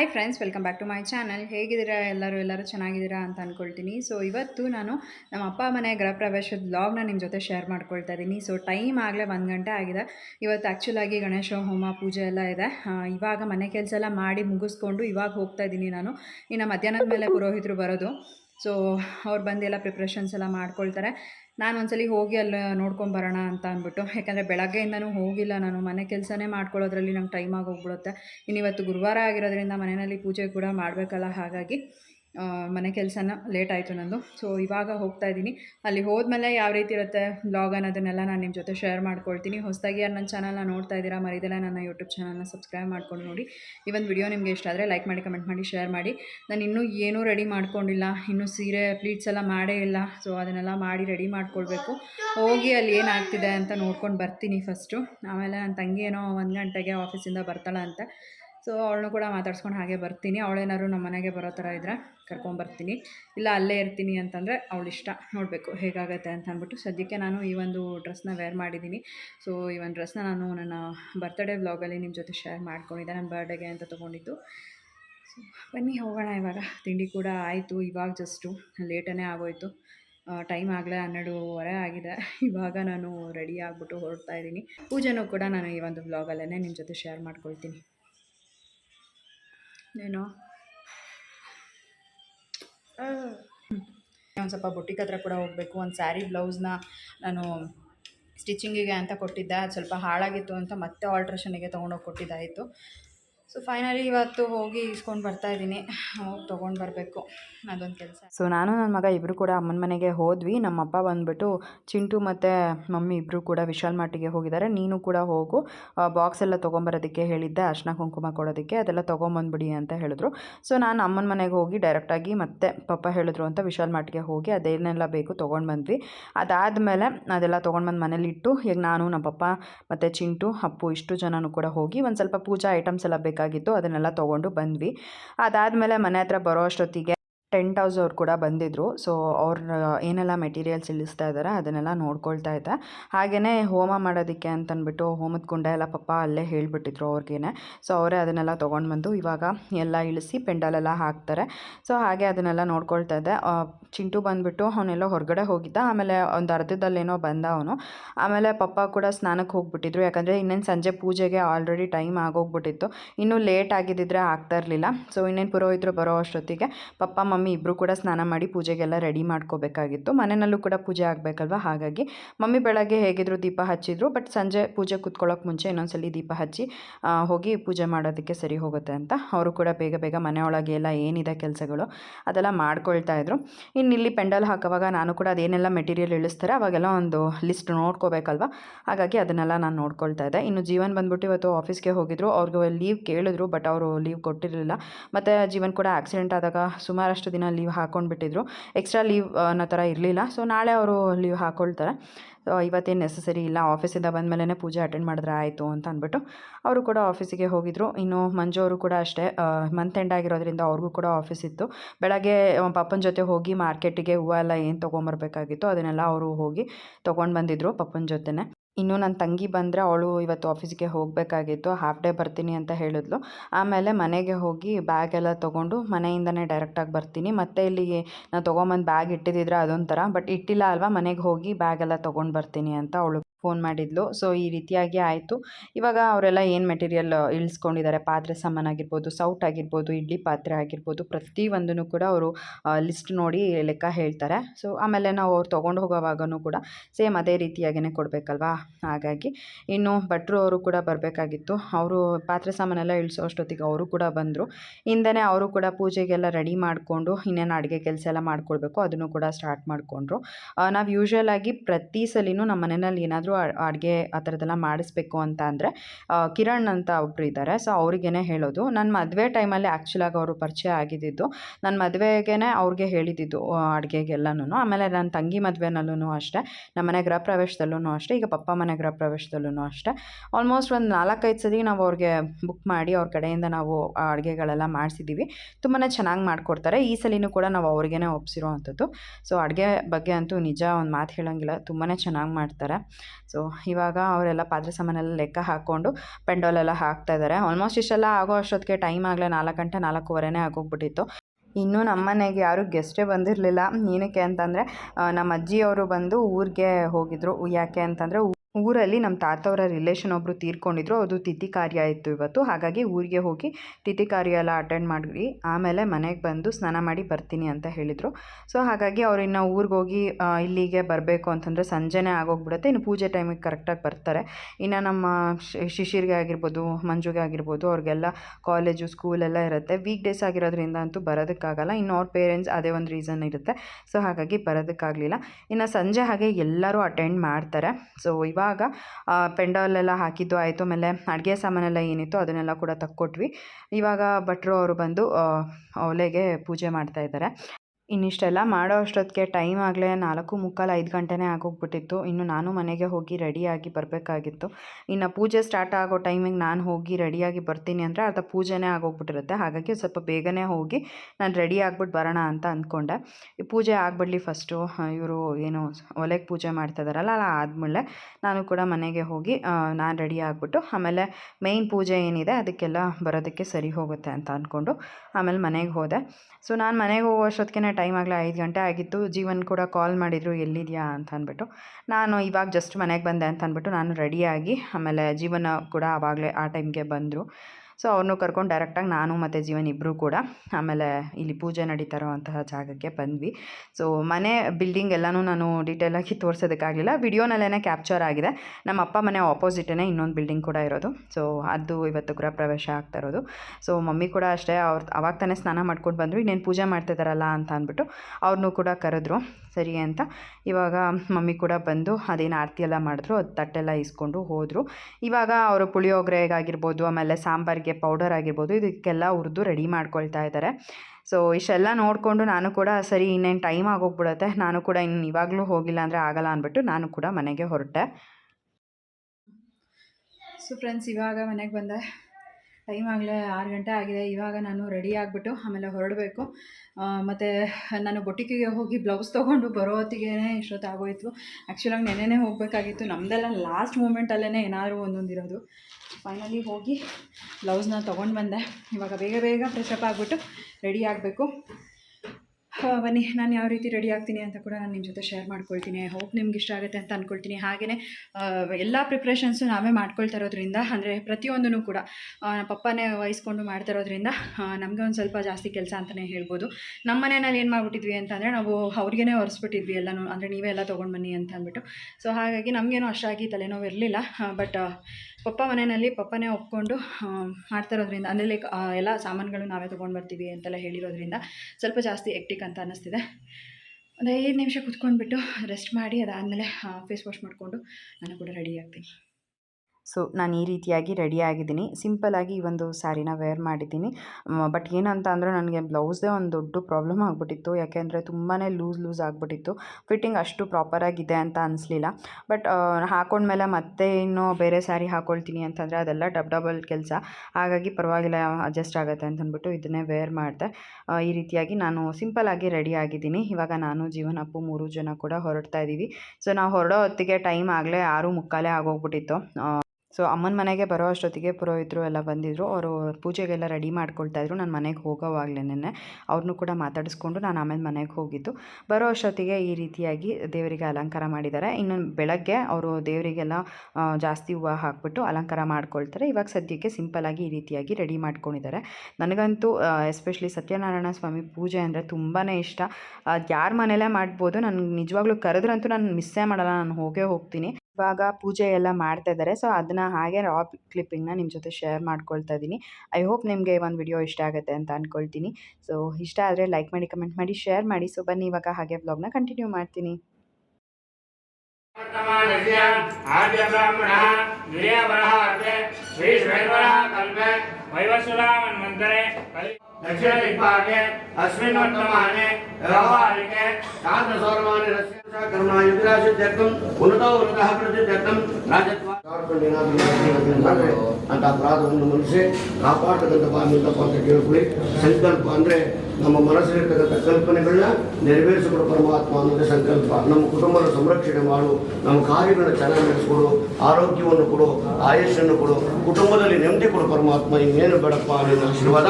Hi friends welcome back to my channel ಹೇಗಿದ್ದೀರಾ? ಎಲ್ಲರೂ ಎಲ್ಲರೂ ಚೆನ್ನಾಗಿದ್ದೀರಾ ಅಂತ ಅಂದ್ಕೊಳ್ತೀನಿ ಸೊ ಇವತ್ತು ನಾನು ನಮ್ಮ ಅಪ್ಪ ಮನೆ ಗೃಹ ಪ್ರವೇಶದ ಬ್ಲಾಗ್ನ ನಿಮ್ಮ ಜೊತೆ ಶೇರ್ ಮಾಡ್ಕೊಳ್ತಾ ಇದ್ದೀನಿ. ಸೊ ಟೈಮ್ ಆಗಲೇ ಒಂದು ಗಂಟೆ ಆಗಿದೆ. ಇವತ್ತು ಆ್ಯಕ್ಚುಲಾಗಿ ಗಣೇಶ, ಹೋಮ, ಪೂಜೆ ಎಲ್ಲ ಇದೆ. ಇವಾಗ ಮನೆ ಕೆಲಸ ಎಲ್ಲ ಮಾಡಿ ಮುಗಿಸ್ಕೊಂಡು ಇವಾಗ ಹೋಗ್ತಾ ಇದ್ದೀನಿ ನಾನು. ಇನ್ನು ಮಧ್ಯಾಹ್ನದ ಮೇಲೆ ಪುರೋಹಿತರು ಬರೋದು. ಸೊ ಅವ್ರು ಬಂದೆಲ್ಲ ಪ್ರಿಪ್ರೇಷನ್ಸ್ ಎಲ್ಲ ಮಾಡ್ಕೊಳ್ತಾರೆ. ನಾನು ಒಂದ್ಸಲಿ ಹೋಗಿ ಅಲ್ಲಿ ನೋಡ್ಕೊಂಬರೋಣ ಅಂತ ಅಂದ್ಬಿಟ್ಟು. ಯಾಕಂದರೆ ಬೆಳಗ್ಗೆಯಿಂದನೂ ಹೋಗಿಲ್ಲ ನಾನು. ಮನೆ ಕೆಲಸನೇ ಮಾಡ್ಕೊಳ್ಳೋದ್ರಲ್ಲಿ ನಂಗೆ ಟೈಮ್ ಆಗೋಗ್ಬಿಡುತ್ತೆ. ಇವತ್ತು ಗುರುವಾರ ಆಗಿರೋದ್ರಿಂದ ಮನೆಯಲ್ಲಿ ಪೂಜೆ ಕೂಡ ಮಾಡಬೇಕಲ್ಲ ಹಾಗಾಗಿ. ಮನೆ ಕೆಲಸನ ಲೇಟ್ ಆಯಿತು ನಂದು. ಸೊ ಇವಾಗ ಹೋಗ್ತಾ ಇದ್ದೀನಿ. ಅಲ್ಲಿ ಹೋದ್ಮೇಲೆ ಯಾವ ರೀತಿ ಇರುತ್ತೆ ಬ್ಲಾಗ್ ಅನ್ನೋದನ್ನೆಲ್ಲ ನಾನು ನಿಮ್ಮ ಜೊತೆ ಶೇರ್ ಮಾಡ್ಕೊಳ್ತೀನಿ. ಹೊಸದಾಗಿ ಯಾರು ನನ್ನ ಚಾನಲ್ನ ನೋಡ್ತಾ ಇದ್ದೀರಾ, ಮರಿದೆಲ್ಲ, ನನ್ನ ಯೂಟ್ಯೂಬ್ ಚಾನಲ್ನ ಸಬ್ಸ್ಕ್ರೈಬ್ ಮಾಡ್ಕೊಂಡು ನೋಡಿ. ಈ ಒಂದು ವಿಡಿಯೋ ನಿಮಗೆ ಇಷ್ಟ ಆದರೆ ಲೈಕ್ ಮಾಡಿ ಕಮೆಂಟ್ ಮಾಡಿ ಶೇರ್ ಮಾಡಿ. ನಾನು ಇನ್ನೂ ಏನೂ ರೆಡಿ ಮಾಡ್ಕೊಂಡಿಲ್ಲ. ಇನ್ನೂ ಸೀರೆ ಪ್ಲೀಟ್ಸ್ ಎಲ್ಲ ಮಾಡೇ ಇಲ್ಲ. ಸೊ ಅದನ್ನೆಲ್ಲ ಮಾಡಿ ರೆಡಿ ಮಾಡ್ಕೊಳ್ಬೇಕು. ಹೋಗಿ ಅಲ್ಲಿ ಏನಾಗ್ತಿದೆ ಅಂತ ನೋಡ್ಕೊಂಡು ಬರ್ತೀನಿ ಫಸ್ಟು ಆಮೇಲೆ ನನ್ನ ತಂಗಿ ಏನೋ ಒಂದು ಗಂಟೆಗೆ ಆಫೀಸಿಂದ ಬರ್ತಾಳಂತೆ. ಸೊ ಅವಳನ್ನು ಕೂಡ ಮಾತಾಡ್ಸ್ಕೊಂಡು ಹಾಗೆ ಬರ್ತೀನಿ. ಅವಳೇನಾದ್ರು ನಮ್ಮ ಮನೆಗೆ ಬರೋ ಥರ ಇದ್ದರೆ ಕರ್ಕೊಂಬರ್ತೀನಿ ಇಲ್ಲ ಅಲ್ಲೇ ಇರ್ತೀನಿ ಅಂತಂದರೆ ಅವಳ ಇಷ್ಟ. ನೋಡಬೇಕು ಹೇಗಾಗುತ್ತೆ ಅಂತ ಅಂದ್ಬಿಟ್ಟು ಸದ್ಯಕ್ಕೆ ನಾನು ಈ ಒಂದು ಡ್ರೆಸ್ನ ವೇರ್ ಮಾಡಿದ್ದೀನಿ. ಸೊ ಈ ಒಂದು ಡ್ರೆಸ್ನ ನಾನು ನನ್ನ ಬರ್ತ್ಡೇ ವ್ಲಾಗಲ್ಲಿ ನಿಮ್ಮ ಜೊತೆ ಶೇರ್ ಮಾಡ್ಕೊಂಡಿದ್ದೆ. ನನ್ನ ಬರ್ಡೇಗೆ ಅಂತ ತೊಗೊಂಡಿದ್ದು. ಸೊ ಬನ್ನಿ ಹೋಗೋಣ ಇವಾಗ. ತಿಂಡಿ ಕೂಡ ಆಯಿತು. ಇವಾಗ ಜಸ್ಟು ಲೇಟನೇ ಆಗೋಯಿತು. ಟೈಮ್ ಆಗಲೇ ಹನ್ನೆರಡೂವರೆ ಆಗಿದೆ. ಇವಾಗ ನಾನು ರೆಡಿ ಆಗಿಬಿಟ್ಟು ಹೊರಡ್ತಾ ಇದ್ದೀನಿ. ಪೂಜೆನೂ ಕೂಡ ನಾನು ಈ ಒಂದು ವ್ಲಾಗಲ್ಲೇ ನಿಮ್ಮ ಜೊತೆ ಶೇರ್ ಮಾಡ್ಕೊಳ್ತೀನಿ. ಏನು. ಒಂದು ಸ್ವಲ್ಪ ಬೊಟ್ಟಿಗೆ ಹತ್ರ ಕೂಡ ಹೋಗಬೇಕು. ಒಂದು ಸ್ಯಾರಿ, ಬ್ಲೌಸ್ನ ನಾನು ಸ್ಟಿಚಿಂಗಿಗೆ ಅಂತ ಕೊಟ್ಟಿದ್ದೆ. ಅದು ಸ್ವಲ್ಪ ಹಾಳಾಗಿತ್ತು ಅಂತ ಮತ್ತೆ ಆಲ್ಟ್ರೇಷನಿಗೆ ತೊಗೊಂಡೋಗಿ ಕೊಟ್ಟಿದ್ದಾಯಿತು. ಸೊ ಫೈನಲಿ ಇವತ್ತು ಹೋಗಿ ಇಸ್ಕೊಂಡು ಬರ್ತಾ ಇದ್ದೀನಿ. ಹೋಗಿ ತೊಗೊಂಡು ಬರಬೇಕು. ಅದೊಂದು ಕೆಲಸ. ಸೊ ನಾನು ನನ್ನ ಮಗ ಇಬ್ಬರು ಕೂಡ ಅಮ್ಮನ ಮನೆಗೆ ಹೋದ್ವಿ. ನಮ್ಮ ಅಪ್ಪ ಬಂದುಬಿಟ್ಟು ಚಿಂಟು ಮತ್ತು ಮಮ್ಮಿ ಇಬ್ಬರು ಕೂಡ ವಿಶಾಲ್ ಮಾರ್ಟಿಗೆ ಹೋಗಿದ್ದಾರೆ. ನೀನು ಕೂಡ ಹೋಗು. ಬಾಕ್ಸ್ ಎಲ್ಲ ತೊಗೊಂಬರೋದಕ್ಕೆ ಹೇಳಿದ್ದೆ. ಅರ್ಶನ ಕುಂಕುಮ ಕೊಡೋದಕ್ಕೆ. ಅದೆಲ್ಲ ತೊಗೊಂಬಂದ್ಬಿಡಿ ಅಂತ ಹೇಳಿದ್ರು. ಸೊ ನಾನು ಅಮ್ಮನ ಮನೆಗೆ ಹೋಗಿ ಡೈರೆಕ್ಟಾಗಿ ಮತ್ತೆ ಪಪ್ಪ ಹೇಳಿದ್ರು ಅಂತ ವಿಶಾಲ್ ಮಾರ್ಟಿಗೆ ಹೋಗಿ ಅದೇನೆಲ್ಲ ಬೇಕು ತೊಗೊಂಡು ಬಂದ್ವಿ. ಅದಾದಮೇಲೆ ಅದೆಲ್ಲ ತೊಗೊಂಡು ಬಂದು ಮನೇಲಿ ಇಟ್ಟು ಈಗ ನಾನು ನಮ್ಮ ಪಪ್ಪ ಮತ್ತು ಚಿಂಟು, ಅಪ್ಪು ಇಷ್ಟು ಜನನೂ ಕೂಡ ಹೋಗಿ ಒಂದು ಸ್ವಲ್ಪ ಪೂಜಾ ಐಟಮ್ಸ್ ಎಲ್ಲ ಬೇಕಾಗಿತ್ತು ಅದನ್ನೆಲ್ಲ ತೊಗೊಂಡು ಬಂದ್ವಿ. ಅದಾದಮೇಲೆ ಮನೆ ಹತ್ರ ಬರೋ ಅಷ್ಟೊತ್ತಿಗೆ ಟೆಂಟ್ ಹೌಸ್ ಅವ್ರು ಕೂಡ ಬಂದಿದ್ದರು ಸೊ ಅವ್ರ ಏನೆಲ್ಲ ಮೆಟೀರಿಯಲ್ಸ್ ಇಳಿಸ್ತಾ ಇದ್ದಾರೆ ಅದನ್ನೆಲ್ಲ ನೋಡ್ಕೊಳ್ತಾ ಇದ್ದೆ. ಹಾಗೆಯೇ ಹೋಮ ಮಾಡೋದಕ್ಕೆ ಅಂತಂದ್ಬಿಟ್ಟು ಹೋಮದ ಕುಂಡ ಎಲ್ಲ ಪಪ್ಪ ಅಲ್ಲೇ ಹೇಳಿಬಿಟ್ಟಿದ್ರು ಅವ್ರಿಗೇನೆ. ಸೊ ಅವರೇ ಅದನ್ನೆಲ್ಲ ತೊಗೊಂಡು ಬಂದು ಇವಾಗ ಎಲ್ಲ ಇಳಿಸಿ ಪೆಂಡಲೆಲ್ಲ ಹಾಕ್ತಾರೆ. ಸೊ ಹಾಗೆ ಅದನ್ನೆಲ್ಲ ನೋಡ್ಕೊಳ್ತಾ ಇದ್ದೆ. ಚಿಂಟು ಬಂದುಬಿಟ್ಟು ಅವನೆಲ್ಲ ಹೊರಗಡೆ ಹೋಗಿದ್ದ. ಆಮೇಲೆ ಒಂದು ಅರ್ಧದಲ್ಲೇನೋ ಬಂದ ಅವನು. ಆಮೇಲೆ ಪಪ್ಪ ಕೂಡ ಸ್ನಾನಕ್ಕೆ ಹೋಗ್ಬಿಟ್ಟಿದ್ರು. ಯಾಕಂದರೆ ಇನ್ನೇನು ಸಂಜೆ ಪೂಜೆಗೆ ಆಲ್ರೆಡಿ ಟೈಮ್ ಆಗೋಗ್ಬಿಟ್ಟಿತ್ತು. ಇನ್ನೂ ಲೇಟ್ ಆಗಿದ್ದಿದ್ರೆ ಆಗ್ತಾ ಇರಲಿಲ್ಲ. ಸೊ ಇನ್ನೇನು ಪುರೋಹಿತರು ಬರೋ ಅಷ್ಟೊತ್ತಿಗೆ ಪಪ್ಪ ಇಬ್ಬರು ಕೂಡ ಸ್ನಾನ ಮಾಡಿ ಪೂಜೆಗೆಲ್ಲ ರೆಡಿ ಮಾಡ್ಕೋಬೇಕಾಗಿತ್ತು. ಮನೆಯಲ್ಲೂ ಕೂಡ ಪೂಜೆ ಆಗಬೇಕಲ್ವ? ಹಾಗಾಗಿ ಮಮ್ಮಿ ಬೆಳಗ್ಗೆ ಹೇಗಿದ್ರು ದೀಪ ಹಚ್ಚಿದ್ರು, ಬಟ್ ಸಂಜೆ ಪೂಜೆ ಕೂತ್ಕೊಳ್ಳೋಕೆ ಮುಂಚೆ ಇನ್ನೊಂದ್ಸಲಿ ದೀಪ ಹಚ್ಚಿ ಹೋಗಿ ಪೂಜೆ ಮಾಡೋದಕ್ಕೆ ಸರಿ ಹೋಗುತ್ತೆ ಅಂತ. ಅವರು ಕೂಡ ಬೇಗ ಬೇಗ ಮನೆಯೊಳಗೆ ಎಲ್ಲ ಏನಿದೆ ಕೆಲಸಗಳು ಅದೆಲ್ಲ ಮಾಡ್ಕೊಳ್ತಾ ಇದ್ರು. ಇನ್ನು ಇಲ್ಲಿ ಪೆಂಡಲ್ ಹಾಕೋವಾಗ ನಾನು ಕೂಡ ಅದೇನೆಲ್ಲ ಮೆಟೀರಿಯಲ್ ಇಳಿಸ್ತಾರೆ, ಅವಾಗೆಲ್ಲ ಒಂದು ಲಿಸ್ಟ್ ನೋಡ್ಕೋಬೇಕಲ್ವಾ? ಹಾಗಾಗಿ ಅದನ್ನೆಲ್ಲ ನಾನು ನೋಡ್ಕೊಳ್ತಾ ಇದ್ದೆ. ಇನ್ನು ಜೀವನ್ ಬಂದ್ಬಿಟ್ಟು ಇವತ್ತು ಆಫೀಸ್ಗೆ ಹೋಗಿದ್ರು, ಅವ್ರಿಗೆ ಲೀವ್ ಕೇಳಿದ್ರು, ಬಟ್ ಅವರು ಲೀವ್ ಕೊಟ್ಟಿರಲಿಲ್ಲ. ಮತ್ತು ಜೀವನ್ ಕೂಡ ಆಕ್ಸಿಡೆಂಟ್ ಆದಾಗ ಸುಮಾರಷ್ಟು ದಿನ ಲೀವ್ ಹಾಕೊಂಡ್ಬಿಟ್ಟಿದ್ರು. ಎಕ್ಸ್ಟ್ರಾ ಲೀವ್ ಅನ್ನೋ ಥರ ಇರಲಿಲ್ಲ. ಸೊ ನಾಳೆ ಅವರು ಲೀವ್ ಹಾಕ್ಕೊಳ್ತಾರೆ ಇವತ್ತೇನು ನೆಸಸರಿ ಇಲ್ಲ. ಆಫೀಸಿಂದ ಬಂದಮೇಲೆ ಪೂಜೆ ಅಟೆಂಡ್ ಮಾಡಿದ್ರೆ ಆಯಿತು ಅಂತ ಅಂದ್ಬಿಟ್ಟು ಅವರು ಕೂಡ ಆಫೀಸಿಗೆ ಹೋಗಿದ್ರು. ಇನ್ನು ಮಂಜು ಅವರು ಕೂಡ ಅಷ್ಟೇ ಮಂತ್ ಎಂಡ್ ಆಗಿರೋದ್ರಿಂದ ಅವ್ರಿಗೂ ಕೂಡ ಆಫೀಸ್ ಇತ್ತು. ಬೆಳಗ್ಗೆ ಪಪ್ಪನ ಜೊತೆ ಹೋಗಿ ಮಾರ್ಕೆಟಿಗೆ ಹೂವು ಎಲ್ಲ ಏನು ತೊಗೊಂಬರ್ಬೇಕಾಗಿತ್ತು ಅದನ್ನೆಲ್ಲ ಅವರು ಹೋಗಿ ತೊಗೊಂಡು ಬಂದಿದ್ರು ಪಪ್ಪನ ಜೊತೆನೇ. ಇನ್ನು ನನ್ನ ತಂಗಿ ಬಂದರೆ ಅವಳು ಇವತ್ತು ಆಫೀಸ್ಗೆ ಹೋಗಬೇಕಾಗಿತ್ತು ಹಾಫ್ ಡೇ ಬರ್ತೀನಿ ಅಂತ ಹೇಳಿದ್ಲು. ಆಮೇಲೆ ಮನೆಗೆ ಹೋಗಿ ಬ್ಯಾಗ್ ಎಲ್ಲ ತೊಗೊಂಡು ಮನೆಯಿಂದನೇ ಡೈರೆಕ್ಟಾಗಿ ಬರ್ತೀನಿ. ಮತ್ತೆ ಇಲ್ಲಿ ನಾನು ತೊಗೊಂಬಂದು ಬ್ಯಾಗ್ ಇಟ್ಟಿದ್ದಿದ್ರೆ ಅದೊಂಥರ ಬಟ್ ಇಟ್ಟಿಲ್ಲ ಅಲ್ವಾ ಮನೆಗೆ ಹೋಗಿ ಬ್ಯಾಗ್ ಎಲ್ಲ ತೊಗೊಂಡು ಬರ್ತೀನಿ ಅಂತ ಅವಳು ಫೋನ್ ಮಾಡಿದ್ಲು. ಸೊ ಈ ರೀತಿಯಾಗಿ ಆಯಿತು. ಇವಾಗ ಅವರೆಲ್ಲ ಏನು ಮೆಟೀರಿಯಲ್ ಇಳಿಸ್ಕೊಂಡಿದ್ದಾರೆ? ಪಾತ್ರೆ ಸಾಮಾನಾಗಿರ್ಬೋದು ಸೌಟ್ ಆಗಿರ್ಬೋದು, ಇಡ್ಲಿ ಪಾತ್ರೆ ಆಗಿರ್ಬೋದು, ಪ್ರತಿಯೊಂದನ್ನು ಕೂಡ ಅವರು ಲಿಸ್ಟ್ ನೋಡಿ ಲೆಕ್ಕ ಹೇಳ್ತಾರೆ. ಸೊ ಆಮೇಲೆ ನಾವು ಅವ್ರು ತೊಗೊಂಡು ಹೋಗೋವಾಗೂ ಕೂಡ ಸೇಮ್ ಅದೇ ರೀತಿಯಾಗಿಯೇ ಕೊಡಬೇಕಲ್ವಾ? ಹಾಗಾಗಿ ಇನ್ನು ಭಟ್ರು ಅವರು ಕೂಡ ಬರಬೇಕಾಗಿತ್ತು. ಅವರು ಪಾತ್ರೆ ಸಾಮಾನೆಲ್ಲ ಇಳಿಸೋ ಅಷ್ಟೊತ್ತಿಗೆ ಅವರು ಕೂಡ ಬಂದರು. ಹಿಂದೆ ಅವರು ಕೂಡ ಪೂಜೆಗೆಲ್ಲ ರೆಡಿ ಮಾಡಿಕೊಂಡು ಇನ್ನೇನು ಅಡುಗೆ ಕೆಲಸ ಎಲ್ಲ ಮಾಡ್ಕೊಳ್ಬೇಕು, ಅದನ್ನು ಕೂಡ ಸ್ಟಾರ್ಟ್ ಮಾಡಿಕೊಂಡ್ರು. ನಾವು ಯೂಶ್ವಲ್ ಆಗಿ ಪ್ರತಿ ಸಲಿನೂ ನಮ್ಮ ಮನೆಯಲ್ಲಿ ಏನಾದರೂ ಅಡುಗೆ ಆ ಥರದ್ದೆಲ್ಲ ಮಾಡಿಸ್ಬೇಕು ಅಂತ ಅಂದರೆ ಕಿರಣ್ ಅಂತ ಒಬ್ಬರು ಇದ್ದಾರೆ ಸೊ ಅವ್ರಿಗೇ ಹೇಳೋದು. ನನ್ನ ಮದುವೆ ಟೈಮಲ್ಲಿ ಆ್ಯಕ್ಚುಲಾಗಿ ಅವರು ಪರಿಚಯ ಆಗಿದ್ದಿದ್ದು. ನನ್ನ ಮದುವೆಗೇ ಅವ್ರಿಗೆ ಹೇಳಿದ್ದಿದ್ದು ಅಡುಗೆಗೆಲ್ಲನೂ ಆಮೇಲೆ ನನ್ನ ತಂಗಿ ಮದುವೆನಲ್ಲೂ ಅಷ್ಟೇ. ನಮ್ಮ ಮನೆ ಗೃಹ ಪ್ರವೇಶದಲ್ಲೂ ಅಷ್ಟೇ. ಈಗ ಪಪ್ಪ ಮನೆ ಗೃಹ ಪ್ರವೇಶದಲ್ಲೂ ಅಷ್ಟೇ. ಆಲ್ಮೋಸ್ಟ್ ಒಂದು ನಾಲ್ಕೈದು ಸತಿ ನಾವು ಅವ್ರಿಗೆ ಬುಕ್ ಮಾಡಿ ಅವ್ರ ಕಡೆಯಿಂದ ನಾವು ಅಡುಗೆಗಳೆಲ್ಲ ಮಾಡಿಸಿದ್ದೀವಿ. ತುಂಬಾ ಚೆನ್ನಾಗಿ ಮಾಡಿಕೊಡ್ತಾರೆ. ಈ ಸಲಿನೂ ಕೂಡ ನಾವು ಅವ್ರಿಗೇ ಒಪ್ಸಿರೋ ಅಂಥದ್ದು ಸೊ ಅಡುಗೆ ಬಗ್ಗೆ ಅಂತೂ ನಿಜ ಒಂದು ಮಾತು ಹೇಳೋಂಗಿಲ್ಲ. ತುಂಬಾ ಚೆನ್ನಾಗಿ ಮಾಡ್ತಾರೆ. ಸೊ ಇವಾಗ ಅವರೆಲ್ಲ ಪಾತ್ರೆ ಸಾಮಾನೆಲ್ಲ ಲೆಕ್ಕ ಹಾಕ್ಕೊಂಡು ಪೆಂಡೋಲೆಲ್ಲ ಹಾಕ್ತಾ ಇದ್ದಾರೆ. ಆಲ್ಮೋಸ್ಟ್ ಇಷ್ಟೆಲ್ಲ ಆಗೋ ಅಷ್ಟೊತ್ತಿಗೆ ಟೈಮ್ ಆಗಲೇ ನಾಲ್ಕು ಗಂಟೆ, ನಾಲ್ಕೂವರೆನೇ ಆಗೋಗ್ಬಿಟ್ಟಿತ್ತು. ಇನ್ನೂ ನಮ್ಮ ಮನೆಗೆ ಯಾರೂ ಗೆಸ್ಟೇ ಬಂದಿರಲಿಲ್ಲ. ಏನಕ್ಕೆ ಅಂತಂದರೆ ನಮ್ಮ ಅಜ್ಜಿಯವರು ಬಂದು ಊರಿಗೆ ಹೋಗಿದ್ರು. ಯಾಕೆ ಅಂತಂದರೆ ಊರಲ್ಲಿ ನಮ್ಮ ತಾತವರ ರಿಲೇಷನ್ ಒಬ್ಬರು ತೀರ್ಕೊಂಡಿದ್ರು ಅದು ತಿಥಿ ಕಾರ್ಯ ಇತ್ತು ಇವತ್ತು. ಹಾಗಾಗಿ ಊರಿಗೆ ಹೋಗಿ ತಿಥಿ ಕಾರ್ಯ ಎಲ್ಲ ಅಟೆಂಡ್ ಮಾಡಿ ಆಮೇಲೆ ಮನೆಗೆ ಬಂದು ಸ್ನಾನ ಮಾಡಿ ಬರ್ತೀನಿ ಅಂತ ಹೇಳಿದರು. ಸೊ ಹಾಗಾಗಿ ಅವ್ರು ಇನ್ನು ಊರಿಗೆ ಹೋಗಿ ಇಲ್ಲಿಗೆ ಬರಬೇಕು ಅಂತಂದರೆ ಸಂಜೆನೇ ಆಗೋಗ್ಬಿಡುತ್ತೆ. ಇನ್ನು ಪೂಜೆ ಟೈಮಿಗೆ ಕರೆಕ್ಟಾಗಿ ಬರ್ತಾರೆ. ಇನ್ನು ನಮ್ಮ ಶಿಶಿರ್ಗೆ ಆಗಿರ್ಬೋದು, ಮಂಜುಗೆ ಆಗಿರ್ಬೋದು, ಅವ್ರಿಗೆಲ್ಲ ಕಾಲೇಜು ಸ್ಕೂಲ್ ಎಲ್ಲ ಇರುತ್ತೆ. ವೀಕ್ ಡೇಸ್ ಆಗಿರೋದ್ರಿಂದ ಅಂತೂ ಬರೋದಕ್ಕಾಗಲ್ಲ. ಇನ್ನು ಅವ್ರ ಪೇರೆಂಟ್ಸ್ ಅದೇ ಒಂದು ರೀಸನ್ ಇರುತ್ತೆ. ಸೊ ಹಾಗಾಗಿ ಬರೋದಕ್ಕಾಗಲಿಲ್ಲ. ಇನ್ನು ಸಂಜೆ ಹಾಗೆ ಎಲ್ಲರೂ ಅಟೆಂಡ್ ಮಾಡ್ತಾರೆ. ಸೊ ಇವಾಗ ಪೆಂಡಾಲೆಲ್ಲ ಹಾಕಿದ್ದು ಆಯಿತು, ಆಮೇಲೆ ಅಡುಗೆ ಸಾಮಾನೆಲ್ಲ ಏನಿತ್ತು ಅದನ್ನೆಲ್ಲ ಕೂಡ ತಕ್ಕೊಟ್ವಿ. ಇವಾಗ ಭಟ್ರು ಅವರು ಬಂದು ಒಲೆಗೆ ಪೂಜೆ ಮಾಡ್ತಾ ಇದ್ದಾರೆ. ಇನ್ನಿಷ್ಟೆಲ್ಲ ಮಾಡೋ ಅಷ್ಟೊತ್ತಿಗೆ ಟೈಮ್ ಆಗಲೇ ನಾಲ್ಕು ಮುಕ್ಕಾಲು ಐದು ಗಂಟೆನೇ ಆಗೋಗ್ಬಿಟ್ಟಿತ್ತು. ಇನ್ನು ನಾನು ಮನೆಗೆ ಹೋಗಿ ರೆಡಿಯಾಗಿ ಬರಬೇಕಾಗಿತ್ತು. ಇನ್ನು ಪೂಜೆ ಸ್ಟಾರ್ಟ್ ಆಗೋ ಟೈಮಿಗೆ ನಾನು ಹೋಗಿ ರೆಡಿಯಾಗಿ ಬರ್ತೀನಿ ಅಂದರೆ ಅರ್ಧ ಪೂಜೆನೇ ಆಗೋಗ್ಬಿಟ್ಟಿರುತ್ತೆ. ಹಾಗಾಗಿ ಸ್ವಲ್ಪ ಬೇಗನೆ ಹೋಗಿ ನಾನು ರೆಡಿ ಆಗ್ಬಿಟ್ಟು ಬರೋಣ ಅಂತ ಅಂದ್ಕೊಂಡೆ ಈ ಪೂಜೆ ಆಗ್ಬಿಡಲಿ ಫಸ್ಟು. ಇವರು ಏನು ಒಲೆಗೆ ಪೂಜೆ ಮಾಡ್ತಾ ಇದ್ದಾರಲ್ಲ ಅಲ್ಲ ಆದಮೇಲೆ ನಾನು ಕೂಡ ಮನೆಗೆ ಹೋಗಿ ನಾನು ರೆಡಿ ಆಗಿಬಿಟ್ಟು ಆಮೇಲೆ ಮೇಯ್ನ್ ಪೂಜೆ ಏನಿದೆ ಅದಕ್ಕೆಲ್ಲ ಬರೋದಕ್ಕೆ ಸರಿ ಹೋಗುತ್ತೆ ಅಂತ ಅಂದ್ಕೊಂಡು ಆಮೇಲೆ ಮನೆಗೆ ಹೋದೆ. ಸೊ, ನಾನು ಮನೆಗೆ ಹೋಗೋ ಅಷ್ಟೊತ್ತಿಗೆ ಟೈಮ್ ಆಗಲೇ ಐದು ಗಂಟೆ ಆಗಿತ್ತು. ಜೀವನ್ ಕೂಡ ಕಾಲ್ ಮಾಡಿದರು, ಎಲ್ಲಿದೆಯಾ? ಅಂತ ಅಂದ್ಬಿಟ್ಟು. ನಾನು ಇವಾಗ ಜಸ್ಟ್ ಮನೆಗೆ ಬಂದೆ ಅಂತ ಅಂದ್ಬಿಟ್ಟು ನಾನು ರೆಡಿಯಾಗಿ ಆಮೇಲೆ ಜೀವನ ಕೂಡ ಆವಾಗಲೇ ಆ ಟೈಮ್ಗೆ ಬಂದರು. ಸೊ ಅವ್ರನ್ನೂ ಕರ್ಕೊಂಡು ಡೈರೆಕ್ಟಾಗಿ ನಾನು ಮತ್ತು ಜೀವನ್ ಇಬ್ಬರೂ ಕೂಡ ಆಮೇಲೆ ಇಲ್ಲಿ ಪೂಜೆ ನಡೀತಾ ಇರೋವಂತಹ ಜಾಗಕ್ಕೆ ಬಂದ್ವಿ. ಸೊ ಮನೆ ಬಿಲ್ಡಿಂಗ್ ಎಲ್ಲನೂ ನಾನು ಡೀಟೇಲಾಗಿ ತೋರಿಸೋದಕ್ಕಾಗಲಿಲ್ಲ. ವಿಡಿಯೋನಲ್ಲೇ ಕ್ಯಾಪ್ಚರ್ ಆಗಿದೆ. ನಮ್ಮ ಅಪ್ಪ ಮನೆ ಆಪೋಸಿಟೇ ಇನ್ನೊಂದು ಬಿಲ್ಡಿಂಗ್ ಕೂಡ ಇರೋದು. ಸೊ ಅದು ಇವತ್ತು ಗೃಹ ಪ್ರವೇಶ ಆಗ್ತಾ ಇರೋದು. ಸೊ ಮಮ್ಮಿ ಕೂಡ ಅಷ್ಟೇ ಅವ್ರು ಅವಾಗ ತಾನೇ ಸ್ನಾನ ಮಾಡ್ಕೊಂಡು ಬಂದರು. ಇನ್ನೇನು ಪೂಜೆ ಮಾಡ್ತಿದ್ದಾರಲ್ಲ ಅಂತ ಅಂದ್ಬಿಟ್ಟು ಅವ್ರನ್ನೂ ಕೂಡ ಕರೆದ್ರು. ಸರಿ ಅಂತ. ಇವಾಗ ಮಮ್ಮಿ ಕೂಡ ಬಂದು ಅದೇನು ಆರತಿ ಎಲ್ಲ ಮಾಡಿದ್ರು. ಅದು ತಟ್ಟೆಲ್ಲ ಇಸ್ಕೊಂಡು ಹೋದರು. ಇವಾಗ ಅವರು ಪುಳಿಯೋಗರೆಗಾಗಿರ್ಬೋದು, ಆಮೇಲೆ ಸಾಂಬಾರಿಗೆ ಪೌಡರ್ ಆಗಿರ್ಬೋದು, ಇದಕ್ಕೆಲ್ಲ ಹುರಿದು ರೆಡಿ ಮಾಡ್ಕೊಳ್ತಾ ಇದ್ದಾರೆ ಸೊ ಇಷ್ಟೆಲ್ಲ ನೋಡಿಕೊಂಡು ನಾನು ಕೂಡ ಸರಿ ಇನ್ನೇನು ಟೈಮ್ ಆಗೋಗ್ಬಿಡುತ್ತೆ, ನಾನು ಕೂಡ ಇನ್ನು ಇವಾಗಲೂ ಹೋಗಿಲ್ಲ ಅಂದರೆ ಆಗಲ್ಲ ಅಂದ್ಬಿಟ್ಟು ನಾನು ಕೂಡ ಮನೆಗೆ ಹೊರಟೆ. ಸೊ ಫ್ರೆಂಡ್ಸ್ ಇವಾಗ ಮನೆಗೆ ಬಂದೆ. ಟೈಮ್ ಆಗಲೇ ಆರು ಗಂಟೆ ಆಗಿದೆ. ಇವಾಗ ನಾನು ರೆಡಿ ಆಗಿಬಿಟ್ಟು ಆಮೇಲೆ ಹೊರಡಬೇಕು. ಮತ್ತು ನಾನು ಬೊಟಿಕಿಗೆ ಹೋಗಿ ಬ್ಲೌಸ್ ತೊಗೊಂಡು ಬರೋ ಹೊತ್ತಿಗೆ ಇಷ್ಟೊತ್ತು ಆಗೋಯ್ತು ಆ್ಯಕ್ಚುಲಾಗಿ ನೆನೆನೇ ಹೋಗಬೇಕಾಗಿತ್ತು. ನಮ್ಮದೆಲ್ಲ ಲಾಸ್ಟ್ ಮೂಮೆಂಟಲ್ಲೇ ಏನಾದರೂ ಒಂದೊಂದು ಇರೋದು. ಫೈನಲಿ ಹೋಗಿ ಬ್ಲೌಸ್ನ ತೊಗೊಂಡು ಬಂದೆ. ಇವಾಗ ಬೇಗ ಬೇಗ ಫ್ರೆಶಪ್ ಆಗಿಬಿಟ್ಟು ರೆಡಿ ಆಗಬೇಕು. ಬನ್ನಿ, ನಾನು ಯಾವ ರೀತಿ ರೆಡಿ ಆಗ್ತೀನಿ ಅಂತ ಕೂಡ ನಾನು ನಿಮ್ಮ ಜೊತೆ ಶೇರ್ ಮಾಡ್ಕೊಳ್ತೀನಿ. ಹೋಪ್ ನಿಮ್ಗೆ ಇಷ್ಟ ಆಗುತ್ತೆ ಅಂತ ಅಂದ್ಕೊಳ್ತೀನಿ ಹಾಗೆಯೇ ಎಲ್ಲ ಪ್ರಿಪ್ರೇಷನ್ಸು ನಾವೇ ಮಾಡ್ಕೊಳ್ತಾ ಇರೋದ್ರಿಂದ, ಅಂದರೆ ಪ್ರತಿಯೊಂದೂ ಕೂಡ ನಮ್ಮ ಪಪ್ಪನೇ ವಹಿಸ್ಕೊಂಡು ಮಾಡ್ತಾ ಇರೋದ್ರಿಂದ ನಮಗೆ ಒಂದು ಸ್ವಲ್ಪ ಜಾಸ್ತಿ ಕೆಲಸ ಅಂತಲೇ ಹೇಳ್ಬೋದು. ನಮ್ಮ ಮನೆಯಲ್ಲಿ ಏನು ಮಾಡ್ಬಿಟ್ಟಿದ್ವಿ ಅಂತಂದರೆ ನಾವು ಅವ್ರಿಗೇ ಹೊರಿಸ್ಬಿಟ್ಟಿದ್ವಿ ಎಲ್ಲನೂ. ಅಂದರೆ ನೀವೇ ಎಲ್ಲ ತೊಗೊಂಡು ಬನ್ನಿ ಅಂತ ಅಂದ್ಬಿಟ್ಟು. ಸೊ ಹಾಗಾಗಿ ನಮಗೇನು ಅಷ್ಟಾಗಿ ತಲೆನೋವು ಇರಲಿಲ್ಲ ಬಟ್ ಪಪ್ಪ ಮನೆಯಲ್ಲಿ ಪಪ್ಪನೇ ಒಪ್ಕೊಂಡು ಮಾಡ್ತಾ ಇರೋದ್ರಿಂದ ಅಂದರೆ ಲೈಕ್ ಎಲ್ಲ ಸಾಮಾನುಗಳು ನಾವೇ ತೊಗೊಂಡು ಬರ್ತೀವಿ ಅಂತೆಲ್ಲ ಹೇಳಿರೋದ್ರಿಂದ ಸ್ವಲ್ಪ ಜಾಸ್ತಿ ಎಕ್ಟಿಕ್ ಅಂತ ಅನ್ನಿಸ್ತಿದೆ. ಒಂದು ಐದು ನಿಮಿಷ ಕುತ್ಕೊಂಡ್ಬಿಟ್ಟು ರೆಸ್ಟ್ ಮಾಡಿ, ಅದಾದಮೇಲೆ ಫೇಸ್ ವಾಶ್ ಮಾಡಿಕೊಂಡು ನಾನು ಕೂಡ ರೆಡಿ ಆಗ್ತೀನಿ. ಸೊ, ನಾನು ಈ ರೀತಿಯಾಗಿ ರೆಡಿ ಆಗಿದ್ದೀನಿ. ಸಿಂಪಲ್ಲಾಗಿ ಈ ಒಂದು ಸ್ಯಾರಿನ ವೇರ್ ಮಾಡಿದ್ದೀನಿ. ಬಟ್ ಏನಂತ ಅಂದರೆ ನನಗೆ ಬ್ಲೌಸೇ ಒಂದು ದೊಡ್ಡ ಪ್ರಾಬ್ಲಮ್ ಆಗಿಬಿಟ್ಟಿತ್ತು. ಯಾಕೆಂದರೆ ತುಂಬಾ ಲೂಸ್ ಲೂಸ್ ಆಗಿಬಿಟ್ಟಿತ್ತು. ಫಿಟ್ಟಿಂಗ್ ಅಷ್ಟು ಪ್ರಾಪರಾಗಿದೆ ಅಂತ ಅನಿಸ್ಲಿಲ್ಲ. ಬಟ್ ಹಾಕೊಂಡ್ಮೇಲೆ ಮತ್ತೆ ಇನ್ನೂ ಬೇರೆ ಸ್ಯಾರಿ ಹಾಕ್ಕೊಳ್ತೀನಿ ಅಂತಂದರೆ ಅದೆಲ್ಲ ಡಬ್ ಡಬಲ್ ಕೆಲಸ. ಹಾಗಾಗಿ ಪರವಾಗಿಲ್ಲ, ಅಡ್ಜಸ್ಟ್ ಆಗುತ್ತೆ ಅಂತ ಅಂದ್ಬಿಟ್ಟು ಇದನ್ನೇ ವೇರ್ ಮಾಡಿದೆ. ಈ ರೀತಿಯಾಗಿ ನಾನು ಸಿಂಪಲ್ಲಾಗಿ ರೆಡಿ ಆಗಿದ್ದೀನಿ. ಇವಾಗ ನಾನು ಜೀವನಪ್ಪು ಮೂರು ಜನ ಕೂಡ ಹೊರಡ್ತಾ ಇದ್ದೀವಿ ಸೊ, ನಾವು ಹೊರಡೋ ಹೊತ್ತಿಗೆ ಟೈಮ್ ಆಗಲೇ ಆರು ಮುಕ್ಕಾಲೇ ಆಗೋಗ್ಬಿಟ್ಟಿತ್ತು. ಸೊ ಅಮ್ಮನ ಮನೆಗೆ ಬರೋ ಅಷ್ಟೊತ್ತಿಗೆ ಪುರೋಹಿತರು ಎಲ್ಲ ಬಂದಿದ್ದರು ಅವರು ಪೂಜೆಗೆಲ್ಲ ರೆಡಿ ಮಾಡ್ಕೊಳ್ತಾ ಇದ್ರು. ನಾನು ಮನೆಗೆ ಹೋಗೋವಾಗಲೇ ಅವ್ರನ್ನೂ ಕೂಡ ಮಾತಾಡಿಸ್ಕೊಂಡು ನಾನು ಆಮೇಲೆ ಮನೆಗೆ ಹೋಗಿದ್ದು. ಬರೋ ಅಷ್ಟೊತ್ತಿಗೆ ಈ ರೀತಿಯಾಗಿ ದೇವರಿಗೆ ಅಲಂಕಾರ ಮಾಡಿದ್ದಾರೆ. ಇನ್ನು ಬೆಳಗ್ಗೆ ಅವರು ದೇವರಿಗೆಲ್ಲ ಜಾಸ್ತಿ ಹೂವು ಹಾಕ್ಬಿಟ್ಟು ಅಲಂಕಾರ ಮಾಡ್ಕೊಳ್ತಾರೆ. ಇವಾಗ ಸದ್ಯಕ್ಕೆ ಸಿಂಪಲಾಗಿ ಈ ರೀತಿಯಾಗಿ ರೆಡಿ ಮಾಡ್ಕೊಂಡಿದ್ದಾರೆ. ನನಗಂತೂ ಎಸ್ಪೆಷಲಿ ಸತ್ಯನಾರಾಯಣ ಸ್ವಾಮಿ ಪೂಜೆ ಅಂದರೆ ತುಂಬಾ ಇಷ್ಟ. ಯಾರ ಮನೇಲೇ ಮಾಡ್ಬೋದು. ನನಗೆ ನಿಜವಾಗ್ಲೂ ಕರೆದ್ರಂತೂ ನಾನು ಮಿಸ್ಸೇ ಮಾಡಲ್ಲ. ನಾನು ಹೋಗೇ ಹೋಗ್ತೀನಿ. ಇವಾಗ ಪೂಜೆ ಎಲ್ಲ ಮಾಡ್ತಾ ಇದ್ದಾರೆ. ಸೊ ಅದನ್ನ ಹಾಗೆ ರಾ ಕ್ಲಿಪ್ಪಿಂಗ್ನ ನಿಮ್ಮ ಜೊತೆ ಶೇರ್ ಮಾಡ್ಕೊಳ್ತಾ ಇದ್ದೀನಿ. ಐ ಹೋಪ್ ನಿಮಗೆ ಒಂದು ವಿಡಿಯೋ ಇಷ್ಟ ಆಗುತ್ತೆ ಅಂತ ಅನ್ಕೊಳ್ತೀನಿ. ಸೊ ಇಷ್ಟ ಆದರೆ ಲೈಕ್ ಮಾಡಿ ಕಮೆಂಟ್ ಮಾಡಿ ಶೇರ್ ಮಾಡಿ. ಸೊ ಬನ್ನಿ ಇವಾಗ ಹಾಗೆ ಬ್ಲಾಗ್ನ ಕಂಟಿನ್ಯೂ ಮಾಡ್ತೀನಿ. द्वितीयवरः अर्थे श्रीश्वेश्वरः कल्पे वैवस्वतामन्वन्तरे कलि दक्षिणदिग्भागे अस्मिन् वर्तमाने ವ್ಯಾವಹಾರಿಕೆ ಶಾಂತ ಸೌರಮಾನ ಕರುಣಾಯುಗ್ರಾಸಿದ್ಯರ್ಥಂ ಉನ್ನತ ಉನ್ನತ ಪ್ರತಿದ್ಯರ್ಥಂ ರಾಜತ್ವ ಅಂತ ಅಪರಾಧವನ್ನು ಮನುಷ್ಯ ಕಾಪಾಡ್ತಕ್ಕಂಥ ಬಾಂಧವಪ್ಪ ಅಂತ ಕೇಳ್ಕೊಳ್ಳಿ ಸಂಕಲ್ಪ ಅಂದ್ರೆ ನಮ್ಮ ಮನಸ್ಸಿನಲ್ಲಿರ್ತಕ್ಕಂಥ ಕಲ್ಪನೆಗಳನ್ನ ನೆರವೇರಿಸಿಕೊಡು ಪರಮಾತ್ಮ ಅನ್ನೋದೇ ಸಂಕಲ್ಪ. ನಮ್ಮ ಕುಟುಂಬದ ಸಂರಕ್ಷಣೆ ಮಾಡು, ನಮ್ಮ ಕಾರ್ಯಗಳನ್ನ ಚೆನ್ನಾಗಿ ನಡೆಸ್ಕೊಡು, ಆರೋಗ್ಯವನ್ನು ಕೊಡು, ಆಯಸ್ಸನ್ನು ಕೊಡು, ಕುಟುಂಬದಲ್ಲಿ ನೆಮ್ಮದಿ ಕೊಡು ಪರಮಾತ್ಮ, ಇನ್ನೇನು ಬೇಡಪ್ಪ ಅನ್ನೋ ಆಶೀರ್ವಾದ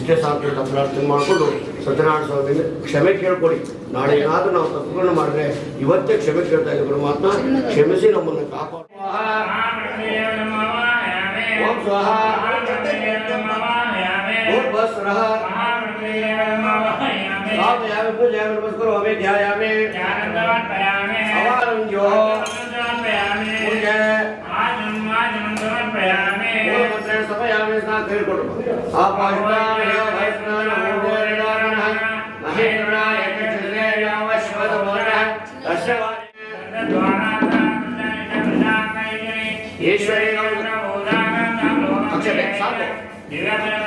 ಇಷ್ಟೇ ಸಾಕು ಪ್ರಾರ್ಥನೆ ಮಾಡಿಕೊಂಡು ಸತ್ಯನಾರಾಯಣ ಸ್ವಾಮಿ ಕ್ಷಮೆ ಕೇಳ್ಕೊಡಿ. ನಾಳೆ ಏನಾದರೂ ನಾವು ತಪ್ಪುಗಳನ್ನು ಮಾಡಿದ್ರೆ ಇವತ್ತೇ ಕ್ಷಮೆ ಕೇಳ್ತಾ ಇದ್ದೀವಿ ಪರಮಾತ್ಮ ಕ್ಷಮಿಸಿ ನಮ್ಮನ್ನು ಕಾಪಾಡು. ಓಂ ಬಸ್ ಓಂ ಭಸ್ರಃ ಸ್ಥಾಪಯಾಮಿ ಪೂಜಯಾಮಿ ನಮಸ್ಕರೋಮಿ ಧ್ಯಾಯಾಮಿ ಅವಾರಂಗ್ಯೋ ಪೂಜೆ ಮೂಲ ಮಂತ್ರ ಸಮಯಾಮಿ ಸ್ನಾನ ಕೇಳ್ಕೊಂಡು ಆಪಾಷ್ಟಾಮಿ ವೈಷ್ಣವ ಮೂಢೇರಣ ಮಹೇಂದ್ರಾಯ ಚಂದ್ರೇಯ ವಶ್ವದ ಮೋನ ದರ್ಶವಾದಿ ಈಶ್ವರಿ ಅಕ್ಷತೆ ಸಾಕು ಆಯುಧವಾಪವನೇ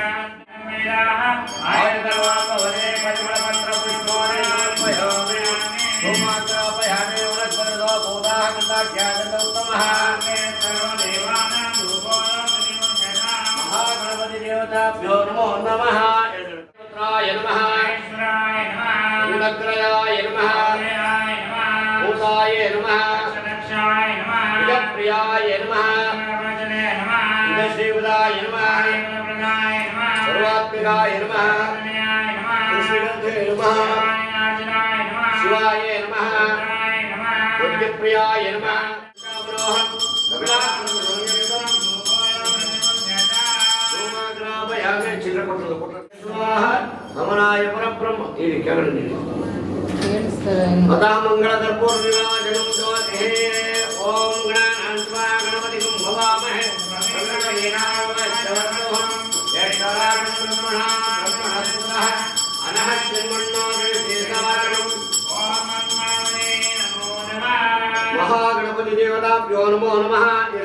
महागणपतिदेवताभ्यो नमो नमः पुत्राय नमः गुणग्रयाय नमः भूताय नमः प्रियाय नमः श्रीवदाय नमः परमात्मिकाय नमः कृष्णगन्धे नमः शिवाय नमः बुद्धिप्रियाय नमः నమనాయ పరబ్రహ్మ ఇది కేవలం అదా ఓం ब्रह्मणा ब्रह्मणस्पतः अनः शृण्मण्णो गणेशवारणम् మహాగణపతి దేవతాభ్యో నమో నమ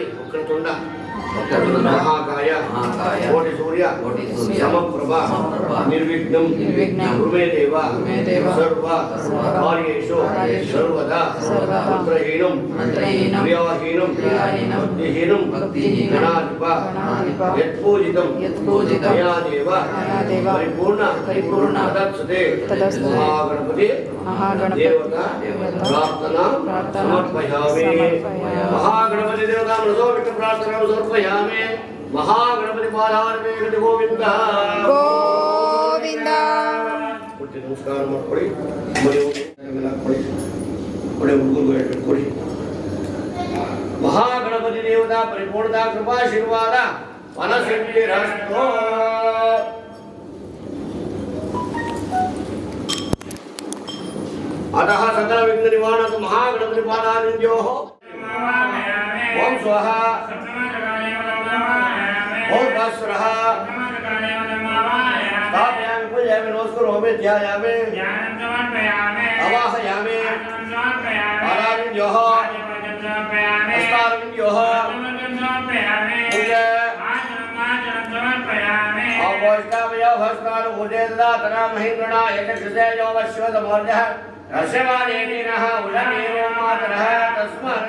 ఇక్కడ తొండ మహాకాయ కోటి సూర్య సమప్రభ నిర్విఘ్నం గురుమే దేవ సర్వ కార్యేషు సర్వదా మంత్రహీనం క్రియాహీనం భక్తిహీనం గణాధిప యత్పూజితం మయా దేవ పరిపూర్ణ పరిపూర్ణ తదత్సతే మహాగణపతి దేవత ప్రార్థన సమర్పయామి మహాగణపతి దేవతాం రసో విష్ణు ప్రార్థన సమర్పయ ಮಯಾದೇವ ಮಯಾದೇವ, ಪರಿಪೂರ್ಣ ಪರಿಪೂರ್ಣ, ತದತ್ಸತೆ ತದಸ್ತುತೆ, ಮಹಾಗಣಪತಿ ಮಹಾಗಣಪತಿ ದೇವತಾ ದೇವತಾ, ಪ್ರಾರ್ಥನಾ ಪ್ರಾರ್ಥನಾ ಸಮರ್ಪಯಾಮಿ ಸಮರ್ಪಯಾಮಿ. ಮಹಾಗಣಪತಿ ದೇವತಾ ಮನಸೋವಿಟ್ಟು ಪ್ರಾರ್ಥನಾ ಸಮರ್ಪಯಾಮಿ ಮಹಾಗಣಪತಿ ಪಾದಾರ್ಮೇ ಗತಿ ಗೋವಿಂದ ಗೋವಿಂದ ಕೊಟ್ಟು ನಮಸ್ಕಾರ ಮಾಡ್ಕೊಳ್ಳಿ ಮನೆ ಹಾಕೊಳ್ಳಿ ಒಳ್ಳೆ ಹುಡುಗರು ಕೊಡಿ ಮಹಾಗಣಪತಿ ದೇವತಾ ಪರಿಪೂರ್ಣತಾ ಕೃಪಾಶೀರ್ವಾದ ಮನಸ್ಸಿರಸ್ತೋ अतः सकल विघ्न निवारण महागणपति पादानिद्यो ओम स्वः ओम भास्वरः स्थापयामि पूजयामि नमस्कुर होमि ध्यायामि। अवाहयामि पाराविन्द्योः हस्ताविन्द्योः अवोष्टामयो भस्कार उदेदा तना महिन्द्रणा एककृषयो वश्वतमोर्जः रस्यवादेनिनः उलमेवो मातरः तस्मात्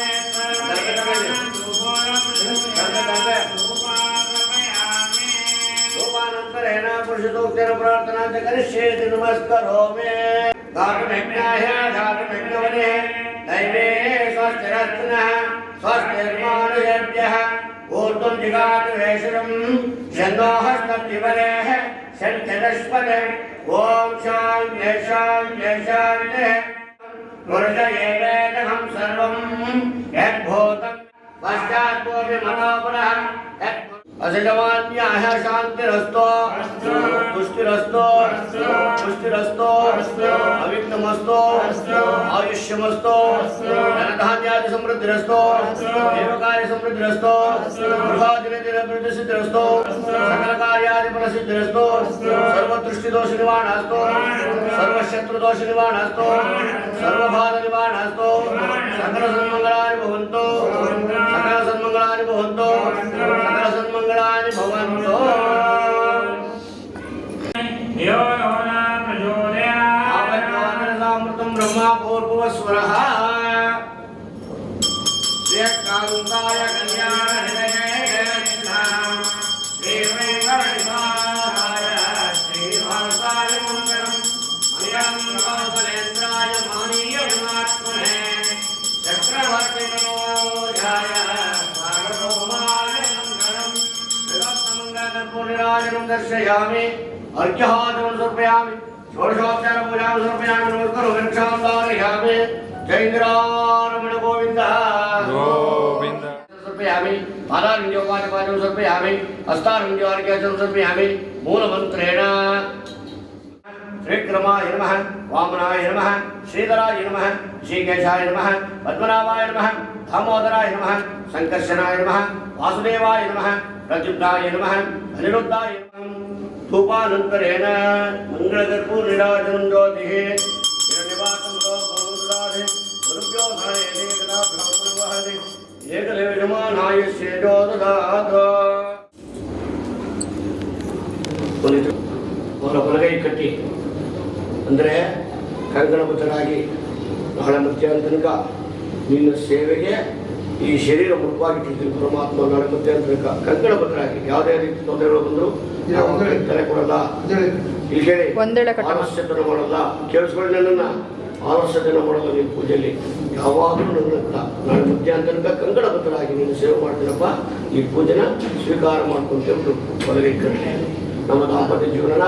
प्रार्थना च करिष्येत नमस्करोमि धार्मिज्ञाय धार्मिज्ञवने दैवे स्वस्तिरत्नः स्वस्तिर्मानुजेभ्यः ऊर्ध्वं जिगातुरेश्वरं छन्दोहस्तद्विवरेः षण्चतस्पद ॐ शान्त्यशान्त्यशान्तिः पुरुष एवेदहं असितमान्याः शान्तिरस्तो तुष्टिरस्तो पुष्टिरस्तो अविघ्नमस्तो आयुष्यमस्तो धनधान्यादि समृद्धिरस्तो देवकार्य समृद्धिरस्तो गृहादिरतिरभिवृद्धिसिद्धिरस्तो सकलकार्यादि फलसिद्धिरस्तो सर्वदृष्टिदोष निवारणास्तो सर्वशत्रुदोष निवारणास्तो सर्वबाध निवारणास्तो सकल सन्मङ्गलानि भवन्तो सकल सन्मङ्गलानि మంగళాన్ని భవంతో సకల సన్మంగళాన్ని భవంతో ఆపద్వానరసామృతం బ్రహ్మాపూర్వస్వర శ్రేయకాంతాయ శ్రీమంగళం శ్రీవాసాయ तो निराजनं दर्शयामि अर्घ्यहाजनं समर्पयामि षोडशोपचार पूजां समर्पयामि नमस्कार वृक्षां धारयामि जय इंद्रारमण गोविंद। गोविंद। समर्पयामि पादारण्योपादपादं समर्पयामि हस्तारण्योर्घ्यं समर्पयामि मूलमन्त्रेण। श्रीक्रमाय नमः वामनाय नमः श्रीधराय नमः श्रीकेशाय नमः पद्मनाभाय नमः दामोदराय नमः सङ्कर्षणाय नमः वासुदेवाय नमः प्रद्युम्नाय नमः अनिरुद्धाय नमः धूपानन्तरेण मङ्गलकर्पूर्निराजनं ज्योतिः हिरण्यवासं लोकमुद्राधि गुरुभ्यो धायते तदा ब्राह्मणवहति एकदेवजमानाय श्रेजो ददात ಒಂದು ಅವರ ಬಲಗೈ ಕಟ್ಟಿ ಅಂದರೆ ಕಂಕಣಬದ್ಧರಾಗಿ ಬಹಳ ಮಧ್ಯಾಹ್ನ ತನಕ ನಿನ್ನ ಸೇವೆಗೆ ಈ ಶರೀರ ಮುಖವಾಗಿಟ್ಟಿರ್ತೀನಿ ಪರಮಾತ್ಮ ನಾಳೆ ಮಧ್ಯಾಹ್ನ ತನಕ. ಕಂಕಣಬದ್ಧರಾಗಿ ಯಾವುದೇ ರೀತಿ ತೊಂದರೆಗಳು ಬಂದರೂ ತಲೆ ಕೊಡಲ್ಲ. ಇಲ್ಲಿ ಹೇಳಿ ಆರಸ್ಯ ಜನ ಆಲಸ್ಯತನ ಮಾಡಲ್ಲ. ಕೇಳಿಸ್ಕೊಳ್ಳಿ ನನ್ನನ್ನು. ಆಲಸ್ಯತನ ಮಾಡಲ್ಲ ನಿನ್ನ ಪೂಜೆಯಲ್ಲಿ. ಯಾವಾಗಲೂ ನನ್ನ ನಾಳೆ ಮಧ್ಯಾಹ್ನ ತನಕ ಕಂಕಣಬದ್ಧರಾಗಿ ನೀನು ಸೇವೆ ಮಾಡ್ತೀನಪ್ಪ. ಈ ಪೂಜೆನ ಸ್ವೀಕಾರ ಮಾಡ್ಕೊಂತ ಬಲಗೈ ಕಟ್ಟೆ ನಮ್ಮ ದಾಂಪತ್ಯ ಜೀವನನ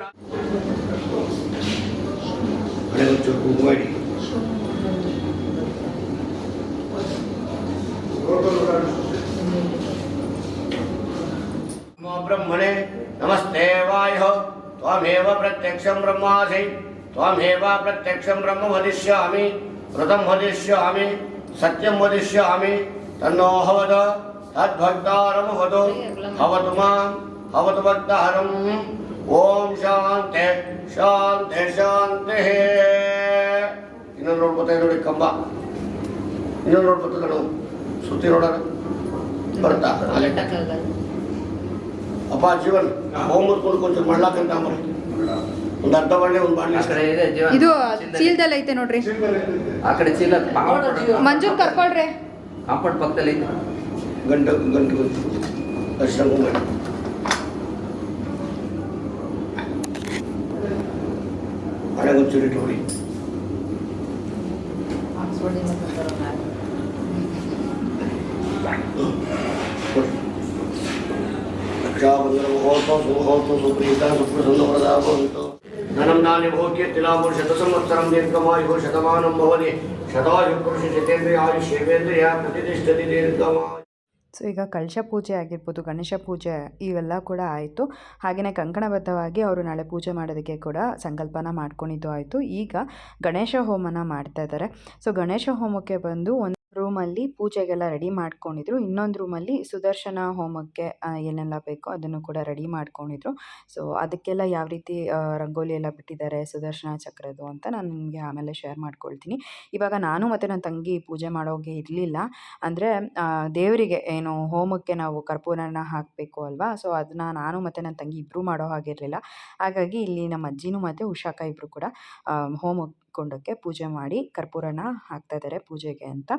Dr. Kumweri. ब्रह्मणे नमस्ते वायः। त्वमेव प्रत्यक्षं ब्रह्मासि। त्वमेव प्रत्यक्षं ब्रह्म वदिष्यामि। व्रतं वदिष्यामि। सत्यं वदिष्यामि। तन्नोहवद तद्भक्तारं वद हवतु माँ। हवतु भक्तारम् ॐ ಶಾಂತಿ ಶಾಂತಿ ಶಾಂತಿ. ಇನ್ನೊಂದು ನೋಡ್ಬೋತಾ ನೋಡಿ ಕಂಬ. ಇನ್ನೊಂದು ನೋಡ್ಬೋತ ನೋಡು ಸುತ್ತಿ ನೋಡೋಣ ಬರ್ತಾ ಅಲ್ಲೇ. ಅಪ್ಪ ಜೀವನ್ ಹೋಮ್ ಮುತ್ಕೊಂಡು ಕೊಂಚ ಮಾಡ್ಲಾಕಂತ ಒಂದು ಅರ್ಧ ಬಾಣೆ ಒಂದು ಬಾಣೆ ಇದೆ ಚೀಲದಲ್ಲಿ. ಐತೆ ನೋಡ್ರಿ. ಆ ಕಡೆ ಚೀಲ ಮಂಜು ಕರ್ಕೊಳ್ರಿ. ಕಾಂಪೌಂಡ್ ಪಕ್ಕದಲ್ಲಿ ಐತೆ. ಗಂಟು ಗಂಟೆ ದರ್ಶನ ಮಾಡಿ அழகர் சொல்லிட்டு धनं नानि भोग्य तिलाभो शतसंवत्सरं दीर्घमायुः शतमानं भवति शतायुः पुरुषशतेन्द्रियायुष्येवेन्द्रिया प्रतिष्ठति दीर्घमायु। ಸೊ, ಈಗ ಕಳಶ ಪೂಜೆ ಆಗಿರ್ಬೋದು, ಗಣೇಶ ಪೂಜೆ ಇವೆಲ್ಲ ಕೂಡ ಆಯಿತು. ಹಾಗೆಯೇ ಕಂಕಣಬದ್ಧವಾಗಿ ಅವರು ನಾಳೆ ಪೂಜೆ ಮಾಡೋದಕ್ಕೆ ಕೂಡ ಸಂಕಲ್ಪನ ಮಾಡ್ಕೊಂಡಿದ್ದು ಆಯಿತು. ಈಗ ಗಣೇಶ ಹೋಮನ ಮಾಡ್ತಾ ಇದ್ದಾರೆ ಸೊ, ಗಣೇಶ ಹೋಮಕ್ಕೆ ಬಂದು ಒಂದು ರೂಮಲ್ಲಿ ಪೂಜೆಗೆಲ್ಲ ರೆಡಿ ಮಾಡ್ಕೊಂಡಿದ್ರು. ಇನ್ನೊಂದು ರೂಮಲ್ಲಿ ಸುದರ್ಶನ ಹೋಮಕ್ಕೆ ಏನೆಲ್ಲ ಬೇಕೋ ಅದನ್ನು ಕೂಡ ರೆಡಿ ಮಾಡ್ಕೊಂಡಿದ್ರು. ಸೊ ಅದಕ್ಕೆಲ್ಲ ಯಾವ ರೀತಿ ರಂಗೋಲಿ ಎಲ್ಲ ಬಿಟ್ಟಿದ್ದಾರೆ ಸುದರ್ಶನ ಚಕ್ರದ್ದು ಅಂತ ನಾನು ನಿಮಗೆ ಆಮೇಲೆ ಶೇರ್ ಮಾಡ್ಕೊಳ್ತೀನಿ. ಇವಾಗ ನಾನು ಮತ್ತು ನನ್ನ ತಂಗಿ ಪೂಜೆ ಮಾಡೋಗೆ ಇರಲಿಲ್ಲ. ಅಂದರೆ ದೇವರಿಗೆ ಏನು ಹೋಮಕ್ಕೆ ನಾವು ಕರ್ಪೂರನ ಹಾಕಬೇಕು ಅಲ್ವಾ? ಸೊ ಅದನ್ನ ನಾನು ಮತ್ತು ನನ್ನ ತಂಗಿ ಇಬ್ಬರು ಮಾಡೋ ಹಾಗಿರಲಿಲ್ಲ. ಹಾಗಾಗಿ ಇಲ್ಲಿ ನಮ್ಮ ಅಜ್ಜಿನೂ ಮತ್ತು ಉಷಾಕ ಇಬ್ಬರು ಕೂಡ ಆ, ಹೋಮಕೊಂಡಕ್ಕೆ ಪೂಜೆ ಮಾಡಿ ಕರ್ಪೂರನ ಹಾಕ್ತಾ ಇದ್ದಾರೆ ಪೂಜೆಗೆ ಅಂತ.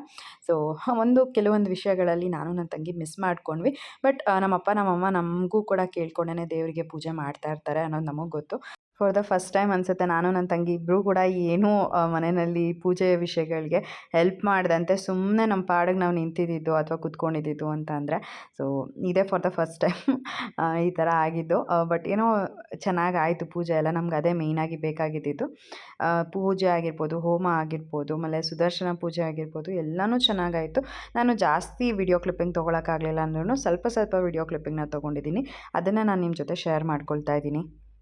ಸೊ ಒಂದು ಕೆಲವೊಂದು ವಿಷಯಗಳಲ್ಲಿ ನಾನು ನನ್ನ ತಂಗಿ ಮಿಸ್ ಮಾಡ್ಕೊಂಡ್ವಿ. ಬಟ್ ನಮ್ಮಪ್ಪ, ನಮ್ಮಮ್ಮ ನಮಗೂ ಕೂಡ ಕೇಳ್ಕೊಂಡೇ ದೇವರಿಗೆ ಪೂಜೆ ಮಾಡ್ತಾ ಇರ್ತಾರೆ ಅನ್ನೋದು ನಮಗೆ ಗೊತ್ತು. ಫಾರ್ ದ ಫಸ್ಟ್ ಟೈಮ್ ಅನಿಸುತ್ತೆ. ನಾನು ನನ್ನ ತಂಗಿ ಇಬ್ಬರೂ ಕೂಡ ಏನೂ ಮನೆಯಲ್ಲಿ ಪೂಜೆ ವಿಷಯಗಳಿಗೆ ಹೆಲ್ಪ್ ಮಾಡಿದಂತೆ ಸುಮ್ಮನೆ ನಮ್ಮ ಪಾಡಿಗೆ ನಾವು ನಿಂತಿದ್ದಿದ್ದು ಅಥವಾ ಕುತ್ಕೊಂಡಿದ್ದು ಅಂತ ಅಂದರೆ ಸೊ ಇದೇ ಫಾರ್ ದ ಫಸ್ಟ್ ಟೈಮ್ ಈ ಥರ ಆಗಿದ್ದು. ಬಟ್ ಏನೋ ಚೆನ್ನಾಗಿ ಆಯಿತು ಪೂಜೆ ಎಲ್ಲ. ನಮ್ಗೆ ಅದೇ ಮೇಯ್ನಾಗಿ ಬೇಕಾಗಿದ್ದಿದ್ದು. ಪೂಜೆ ಆಗಿರ್ಬೋದು, ಹೋಮ ಆಗಿರ್ಬೋದು, ಆಮೇಲೆ ಸುದರ್ಶನ ಪೂಜೆ ಆಗಿರ್ಬೋದು, ಎಲ್ಲನೂ ಚೆನ್ನಾಗಾಯಿತು. ನಾನು ಜಾಸ್ತಿ ವಿಡಿಯೋ ಕ್ಲಿಪ್ಪಿಂಗ್ ತೊಗೊಳಕ್ಕಾಗಲಿಲ್ಲ ಅಂದ್ರೂ ಸ್ವಲ್ಪ ಸ್ವಲ್ಪ ವಿಡಿಯೋ ಕ್ಲಿಪ್ಪಿಂಗ್ನ ತೊಗೊಂಡಿದ್ದೀನಿ. ಅದನ್ನು ನಾನು ನಿಮ್ಮ ಜೊತೆ ಶೇರ್ ಮಾಡ್ಕೊಳ್ತಾ ಇದ್ದೀನಿ.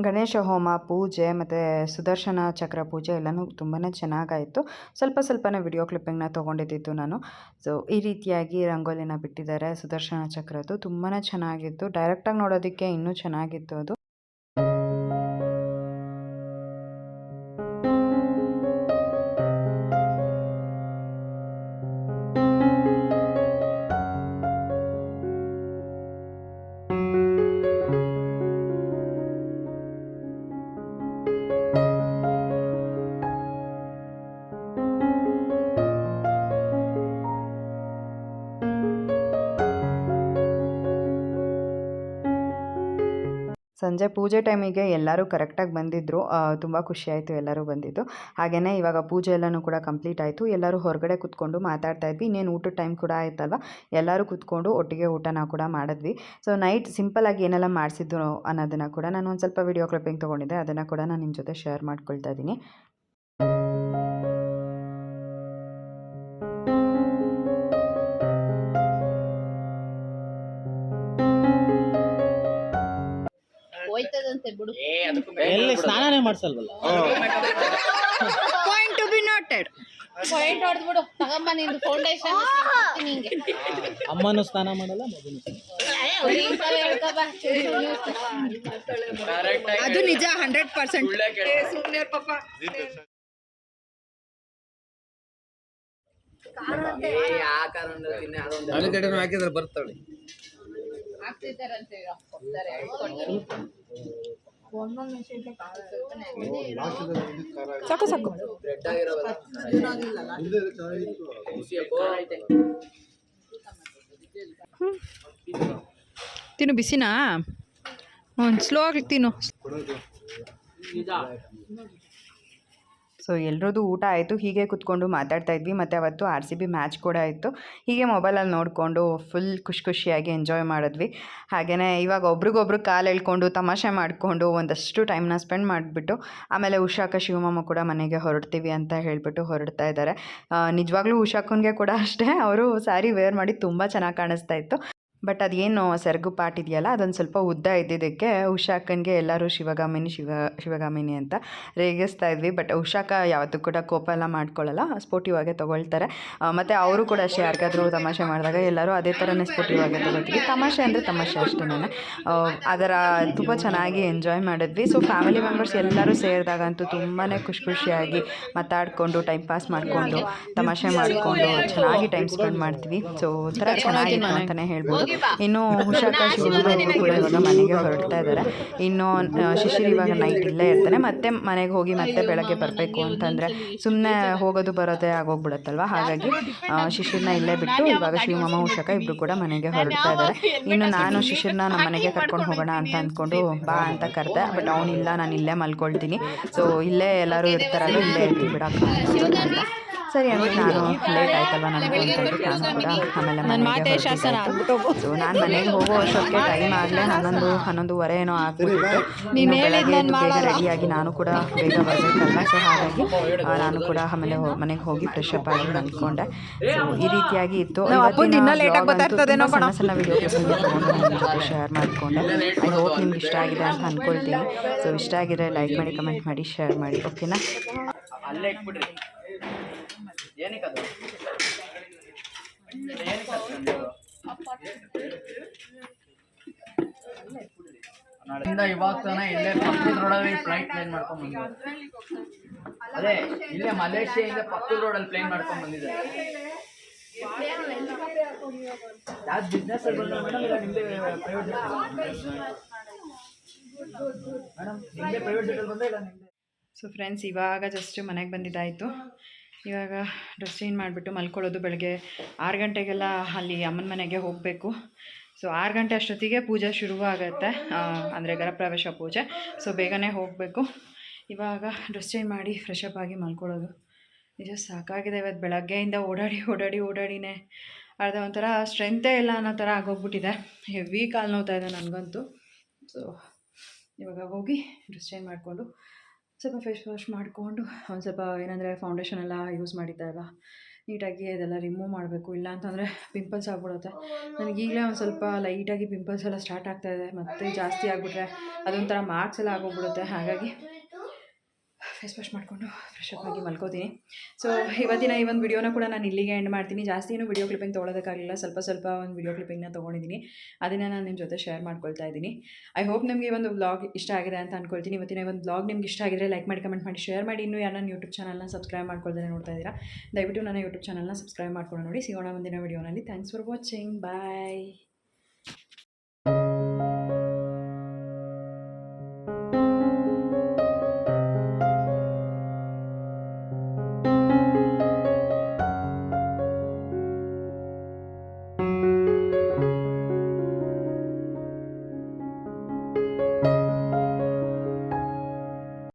ಗಣೇಶ ಹೋಮ, ಪೂಜೆ ಮತ್ತು ಸುದರ್ಶನ ಚಕ್ರ ಪೂಜೆ ಎಲ್ಲನೂ ತುಂಬಾ ಚೆನ್ನಾಗಾಯಿತು. ಸ್ವಲ್ಪ ಸ್ವಲ್ಪನೇ ವಿಡಿಯೋ ಕ್ಲಿಪ್ಪಿಂಗ್ನ ತೊಗೊಂಡಿದ್ದಿತ್ತು ನಾನು. ಸೊ ಈ ರೀತಿಯಾಗಿ ರಂಗೋಲಿನ ಬಿಟ್ಟಿದ್ದಾರೆ ಸುದರ್ಶನ ಚಕ್ರದ್ದು. ತುಂಬಾ ಚೆನ್ನಾಗಿತ್ತು. ಡೈರೆಕ್ಟಾಗಿ ನೋಡೋದಕ್ಕೆ ಇನ್ನೂ ಚೆನ್ನಾಗಿತ್ತು ಅದು. ಸಂಜೆ ಪೂಜೆ ಟೈಮಿಗೆ ಎಲ್ಲರೂ ಕರೆಕ್ಟಾಗಿ ಬಂದಿದ್ದರು ತುಂಬ ಖುಷಿಯಾಯಿತು ಎಲ್ಲರೂ ಬಂದಿದ್ದು. ಹಾಗೆಯೇ ಇವಾಗ ಪೂಜೆ ಎಲ್ಲನೂ ಕೂಡ ಕಂಪ್ಲೀಟ್ ಆಯಿತು. ಎಲ್ಲರೂ ಹೊರಗಡೆ ಕೂತ್ಕೊಂಡು ಮಾತಾಡ್ತಾ ಇದ್ವಿ. ಇನ್ನೇನು ಊಟದ ಟೈಮ್ ಕೂಡ ಆಯ್ತಲ್ವ? ಎಲ್ಲರೂ ಕೂತ್ಕೊಂಡು ಒಟ್ಟಿಗೆ ಊಟನ ಕೂಡ ಮಾಡಿದ್ವಿ. ಸೊ ನೈಟ್ ಸಿಂಪಲಾಗಿ ಏನೆಲ್ಲ ಮಾಡಿಸಿದ್ರು ಅನ್ನೋದನ್ನು ಕೂಡ ನಾನು ಒಂದು ಸ್ವಲ್ಪ ವಿಡಿಯೋ ಕ್ಲಿಪ್ಪಿಂಗ್ ತೊಗೊಂಡಿದ್ದೆ. ಅದನ್ನು ಕೂಡ ನಾನು ನಿಮ್ಮ ಜೊತೆ ಶೇರ್ ಮಾಡ್ಕೊಳ್ತಾ ಇದ್ದೀನಿ. ಎಲ್ಲಿ ಸ್ನಾನನೇ ಮಾಡ್ಸಲ್ವಲ್ಲ? Point to be noted point ಹೊಡೆದ್ ಬಿಡು. ತಗೊಂಬ ನಿಂದು ಫೌಂಡೇಶನ್ ನಿಂಗೆ. ಅಮ್ಮನೂ ಸ್ನಾನ ಮಾಡಲ್ಲ ಮಗನೂ ಅದು ನಿಜ ಹಂಡ್ರೆಡ್ ಪರ್ಸೆಂಟ್ ಹಾಕಿದ್ರೆ ಬರ್ತಾಳೆ. ಹಾಕ್ತಿದ್ದಾರಂತೆ ಕೊಡ್ತಾರೆ ಸಾಕು ಸಾಕು. ತಿನ್ನು ಬಿಸಿನಾ? ಹ್ಞೂ ಸ್ಲೋ ಆಗಿ ತಿನ್ನು. ಸೊ ಎಲ್ರದ್ದು ಊಟ ಆಯಿತು, ಹೀಗೆ ಕುತ್ಕೊಂಡು ಮಾತಾಡ್ತಾ ಇದ್ವಿ. ಮತ್ತು ಅವತ್ತು ಆರ್ ಸಿ ಬಿ ಮ್ಯಾಚ್ ಕೂಡ ಇತ್ತು. ಹೀಗೆ ಮೊಬೈಲಲ್ಲಿ ನೋಡಿಕೊಂಡು ಫುಲ್ ಖುಷಿ ಖುಷಿಯಾಗಿ ಎಂಜಾಯ್ ಮಾಡಿದ್ವಿ. ಹಾಗೆಯೇ ಇವಾಗ ಒಬ್ರಿಗೊಬ್ರು ಕಾಲು ಎಳ್ಕೊಂಡು ತಮಾಷೆ ಮಾಡಿಕೊಂಡು ಒಂದಷ್ಟು ಟೈಮ್ನ ಸ್ಪೆಂಡ್ ಮಾಡಿಬಿಟ್ಟು, ಆಮೇಲೆ ಉಷಾಕ, ಶಿವಮೊಮ್ಮ ಕೂಡ ಮನೆಗೆ ಹೊರಡ್ತೀವಿ ಅಂತ ಹೇಳಿಬಿಟ್ಟು ಹೊರಡ್ತಾ ಇದ್ದಾರೆ. ನಿಜವಾಗ್ಲೂ ಉಷಾಕನ್ಗೆ ಕೂಡ ಅಷ್ಟೇ. ಅವರು ಸ್ಯಾರಿ ವೇರ್ ಮಾಡಿ ತುಂಬ ಚೆನ್ನಾಗಿ ಕಾಣಿಸ್ತಾ ಇತ್ತು. ಬಟ್ ಅದೇನು ಸೆರಗು ಪಾಟ್ ಇದೆಯಲ್ಲ ಅದೊಂದು ಸ್ವಲ್ಪ ಉದ್ದ ಇದ್ದಿದ್ದಕ್ಕೆ ಉಷಾಕನ್ಗೆ ಎಲ್ಲರೂ ಶಿವಗಾಮಿನಿ ಶಿವ ಶಿವಗಾಮಿನಿ ಅಂತ ರೇಗಿಸ್ತಾ ಇದ್ವಿ. ಬಟ್ ಉಷಾಕ ಯಾವತ್ತೂ ಕೂಡ ಕೋಪ ಎಲ್ಲ ಮಾಡ್ಕೊಳ್ಳಲ್ಲ ಸ್ಪೋರ್ಟಿವ್ ಆಗೇ ತೊಗೊಳ್ತಾರೆ. ಮತ್ತು ಅವರು ಕೂಡ ಅಷ್ಟೇ ಯಾರಿಗಾದ್ರೂ ತಮಾಷೆ ಮಾಡಿದಾಗ ಎಲ್ಲರೂ ಅದೇ ಥರನೇ ಸ್ಪೋರ್ಟಿವ್ ಆಗೇ ತೊಗೊಳ್ತೀವಿ. ತಮಾಷೆ ಅಂದರೆ ತಮಾಷೆ ಅಷ್ಟೇ ಅದರ ತುಂಬ ಚೆನ್ನಾಗಿ ಎಂಜಾಯ್ ಮಾಡಿದ್ವಿ. ಸೊ ಫ್ಯಾಮಿಲಿ ಮೆಂಬರ್ಸ್ ಎಲ್ಲರೂ ಸೇರಿದಾಗಂತೂ ತುಂಬಾ ಖುಷಿ ಖುಷಿಯಾಗಿ ಮಾತಾಡಿಕೊಂಡು ಟೈಮ್ ಪಾಸ್ ಮಾಡಿಕೊಂಡು ತಮಾಷೆ ಮಾಡಿಕೊಂಡು ಚೆನ್ನಾಗಿ ಟೈಮ್ ಸ್ಪೆಂಡ್ ಮಾಡ್ತೀವಿ. ಸೊ ಒಂಥರ ಚೆನ್ನಾಗಿತ್ತು ಅಂತಲೇ ಹೇಳ್ಬೋದು. ಇನ್ನು ಹುಷಾಕ ಶಿವರು ಕೂಡ ಇವಾಗ ಮನೆಗೆ ಹೊರಡ್ತಾ ಇದ್ದಾರೆ ಇನ್ನು ಶಿಶಿರ್ ಇವಾಗ ನೈಟ್ ಇಲ್ಲೇ ಇರ್ತಾನೆ. ಮತ್ತೆ ಮನೆಗೆ ಹೋಗಿ ಮತ್ತೆ ಬೆಳಗ್ಗೆ ಬರಬೇಕು ಅಂತಂದರೆ ಸುಮ್ಮನೆ ಹೋಗೋದು ಬರೋದೇ ಆಗೋಗ್ಬಿಡುತ್ತಲ್ವ? ಹಾಗಾಗಿ ಶಿಶಿರ್ನ ಇಲ್ಲೇ ಬಿಟ್ಟು ಇವಾಗ ಶಿವಮಮ್ಮ ಹುಷಾಕ ಇಬ್ರು ಕೂಡ ಮನೆಗೆ ಹೊರಡ್ತಾ ಇದ್ದಾರೆ ಇನ್ನು ನಾನು ಶಿಶಿರ್ನ ನಮ್ಮ ಮನೆಗೆ ಕರ್ಕೊಂಡು ಹೋಗೋಣ ಅಂತ ಅಂದ್ಕೊಂಡು ಬಾ ಅಂತ ಕರೆದೆ. ಬಟ್ ಅವನಿಲ್ಲ ನಾನು ಇಲ್ಲೇ ಮಲ್ಕೊಳ್ತೀನಿ. ಸೊ ಇಲ್ಲೇ ಎಲ್ಲರೂ ಇರ್ತಾರಲ್ಲ ಇಲ್ಲೇ ಇರ್ತೀವಿ ಬಿಡಕ್ಕೆ ಅಂತ ಸರಿ ಅಂದ್ಬಿಟ್ಟು ನಾನು ಲೇಟ್ ಆಯ್ತಲ್ವ ನನಗೆ ಅಂತ ಹೇಳ್ಬಿಟ್ಟು ನಾನು ಕೂಡ ಆಮೇಲೆ ಮನೆಗೆ ಸೊ ನಾನು ಮನೆಗೆ ಹೋಗೋ ಅಷ್ಟೊತ್ತಿಗೆ ಟೈಮ್ ಆಗಲೇ ಹನ್ನೊಂದು ಹನ್ನೊಂದುವರೆ ಏನೋ ಆಗ್ಬಿಟ್ಟಿತ್ತು. ನೀನು ಬೆಳಗ್ಗೆ ರೆಡಿಯಾಗಿ ನಾನು ಕೂಡ ಬೇಗ ಬರಬೇಕಲ್ಲ ಸೊ ಹಾಗಾಗಿ ನಾನು ಕೂಡ ಆಮೇಲೆ ಮನೆಗೆ ಹೋಗಿ ಫ್ರೆಶ್ ಅಪ್ ಆಗಿ ಮಲ್ಕೊಂಡೆ ಸೊ ಈ ರೀತಿಯಾಗಿ ಇತ್ತು. ಸಣ್ಣ ಸಣ್ಣ ವಿಡಿಯೋ ನಿಮ್ಮ ಜೊತೆ ಶೇರ್ ಮಾಡಿಕೊಂಡೆ. ಐ ಹೋಪ್ ನಿಮ್ಗೆ ಇಷ್ಟ ಆಗಿದೆ ಅಂತ ಅಂದ್ಕೊಳ್ತೀನಿ ಸೊ ಇಷ್ಟ ಆಗಿದ್ರೆ ಲೈಕ್ ಮಾಡಿ ಕಮೆಂಟ್ ಮಾಡಿ ಶೇರ್ ಮಾಡಿ. ಓಕೆನಾ ಅಲ್ಲೇ ಇಟ್ಬಿಡ್ರಿ. ಇವಾಗ ಇಲ್ಲೇ ಪಕ್ಕದ ರೋಡಲ್ಲಿ ಫ್ಲೈಟ್ ಪ್ಲೇನ್ ಮಾಡ್ಕೊಂಡ್ ಬಂದಿದ್ದಾರೆ. ಅದೇ, ಇಲ್ಲೇ ಮಲೇಷ್ಯಾದಿಂದ ಪಕ್ಕದ ರೋಡಲ್ಲಿ ಪ್ಲೇನ್ ಮಾಡ್ಕೊಂಡ್ ಬಂದಿದ್ದಾರೆ. ಬಿಸ್ನೆಸ್ ಸೊ ಫ್ರೆಂಡ್ಸ್ ಇವಾಗ ಜಸ್ಟ್ ಮನೆಗೆ ಬಂದಿದ್ದಾಯಿತು. ಇವಾಗ ಡ್ರೆಸ್ ಚೇಂಜ್ ಮಾಡಿಬಿಟ್ಟು ಮಲ್ಕೊಳ್ಳೋದು ಬೆಳಗ್ಗೆ ಆರು ಗಂಟೆಗೆಲ್ಲ ಅಲ್ಲಿ ಅಮ್ಮನ ಮನೆಗೆ ಹೋಗಬೇಕು. ಸೊ ಆರು ಗಂಟೆ ಅಷ್ಟೊತ್ತಿಗೆ ಪೂಜೆ ಶುರುವಾಗತ್ತೆ. ಅಂದರೆ ಗರಪ್ರವೇಶ ಪೂಜೆ. ಸೊ ಬೇಗನೆ ಹೋಗಬೇಕು. ಇವಾಗ ಡ್ರೆಸ್ ಚೇಂಜ್ ಮಾಡಿ ಫ್ರೆಶ್ ಅಪ್ ಆಗಿ ಮಲ್ಕೊಳ್ಳೋದು. ನಿಜ ಸಾಕಾಗಿದೆ ಇವತ್ತು ಬೆಳಗ್ಗೆಯಿಂದ ಓಡಾಡಿ ಓಡಾಡಿ, ಓಡಾಡಿನೇ. ಅರ್ಧ ಒಂಥರ ಸ್ಟ್ರೆಂತೇ ಇಲ್ಲ ಅನ್ನೋ ಥರ ಆಗೋಗ್ಬಿಟ್ಟಿದೆ. ಹೆವಿ ಕಾಲು ನೋವ್ತಾ ಇದೆ ನನಗಂತೂ. ಸೊ ಇವಾಗ ಹೋಗಿ ಡ್ರೆಸ್ ಚೇಂಜ್ ಮಾಡಿಕೊಂಡು ಸ್ವಲ್ಪ ಫೇಸ್ ವಾಶ್ ಮಾಡಿಕೊಂಡು ಒಂದು ಸ್ವಲ್ಪ ಏನಂದರೆ ಫೌಂಡೇಶನ್ ಎಲ್ಲ ಯೂಸ್ ಮಾಡಿದ್ದಾಗ ನೀಟಾಗಿ ಅದೆಲ್ಲ ರಿಮೂವ್ ಮಾಡಬೇಕು. ಇಲ್ಲ ಅಂತಂದರೆ ಪಿಂಪಲ್ಸ್ ಆಗ್ಬಿಡುತ್ತೆ. ನನಗೆ ಈಗಲೇ ಒಂದು ಸ್ವಲ್ಪ ಲೈಟಾಗಿ ಪಿಂಪಲ್ಸ್ ಎಲ್ಲ ಸ್ಟಾರ್ಟ್ ಆಗ್ತಾಯಿದೆ ಮತ್ತೆ ಜಾಸ್ತಿ ಆಗಿಬಿಟ್ರೆ ಅದೊಂಥರ ಮಾರ್ಕ್ಸ್ ಎಲ್ಲ ಆಗೋಗ್ಬಿಡುತ್ತೆ. ಹಾಗಾಗಿ ಫೇಸ್ ವಾಶ್ ಮಾಡಿಕೊಂಡು ಫ್ರೆಶ್ ಅಪ್ ಆಗಿ ಮಲ್ಕೋತೀನಿ. ಸೊ ಇವತ್ತಿನ ಈ ಒಂದು ವಿಡಿಯೋನ ಕೂಡ ನಾನು ಇಲ್ಲಿಗೆ ಎಂಡ್ ಮಾಡ್ತೀನಿ. ಜಾಸ್ತಿ ಏನು ವಿಡಿಯೋ ಕ್ಲಿಪ್ಪಿಂಗ್ ತೊಗೊಳೋದಕ್ಕಾಗಲಿಲ್ಲ. ಸ್ವಲ್ಪ ಸ್ವಲ್ಪ ಒಂದು ವಿಡಿಯೋ ಕ್ಲಿಪ್ಪಿಂಗ್ನ ತೊಗೊಂಡಿದ್ದೀನಿ. ಅದನ್ನು ನಾನು ನಿಮ್ಮ ಜೊತೆ ಶೇರ್ ಮಾಡ್ಕೊಳ್ತಾ ಇದ್ದೀನಿ. ಐ ಹೋಪ್ ನಿಮಗೆ ಈ ಒಂದು ಬ್ಲಾಗ್ ಇಷ್ಟ ಆಗಿದೆ ಅಂತ ಅನ್ಕೊಳ್ತೀನಿ. ಇವತ್ತಿನ ಈ ಒಂದು ಬ್ಲಾಗ್ ನಿಮ್ಗೆ ಇಷ್ಟ ಆಗಿದ್ರೆ ಲೈಕ್ ಮಾಡಿ ಕಮೆಂಟ್ ಮಾಡಿ ಶೇರ್ ಮಾಡಿ. ಇನ್ನೂ ಯಾರು ನನ್ನ ಯೂಟ್ಯೂಬ್ ಚಾನಲ್ನ ಸಬ್ಸ್ಕ್ರೈಬ್ ಮಾಡ್ಕೊಳ್ತಾರೆ ನೋಡ್ತಾ ಇದ್ದೀರಾ ದಯವಿಟ್ಟು ನನ್ನ ಯೂಟ್ಯೂಬ್ ಚಾನಲ್ನ ಸಬ್ಸ್ಕ್ರೈಬ್ ಮಾಡ್ಕೊಂಡು ನೋಡಿ. ಸಿಗೋಣ ಮುಂದಿನ ವಿಡಿಯೋನಲ್ಲಿ ಥ್ಯಾಂಕ್ಸ್ ಫಾರ್ ವಾಚಿಂಗ್ ಬಾಯ್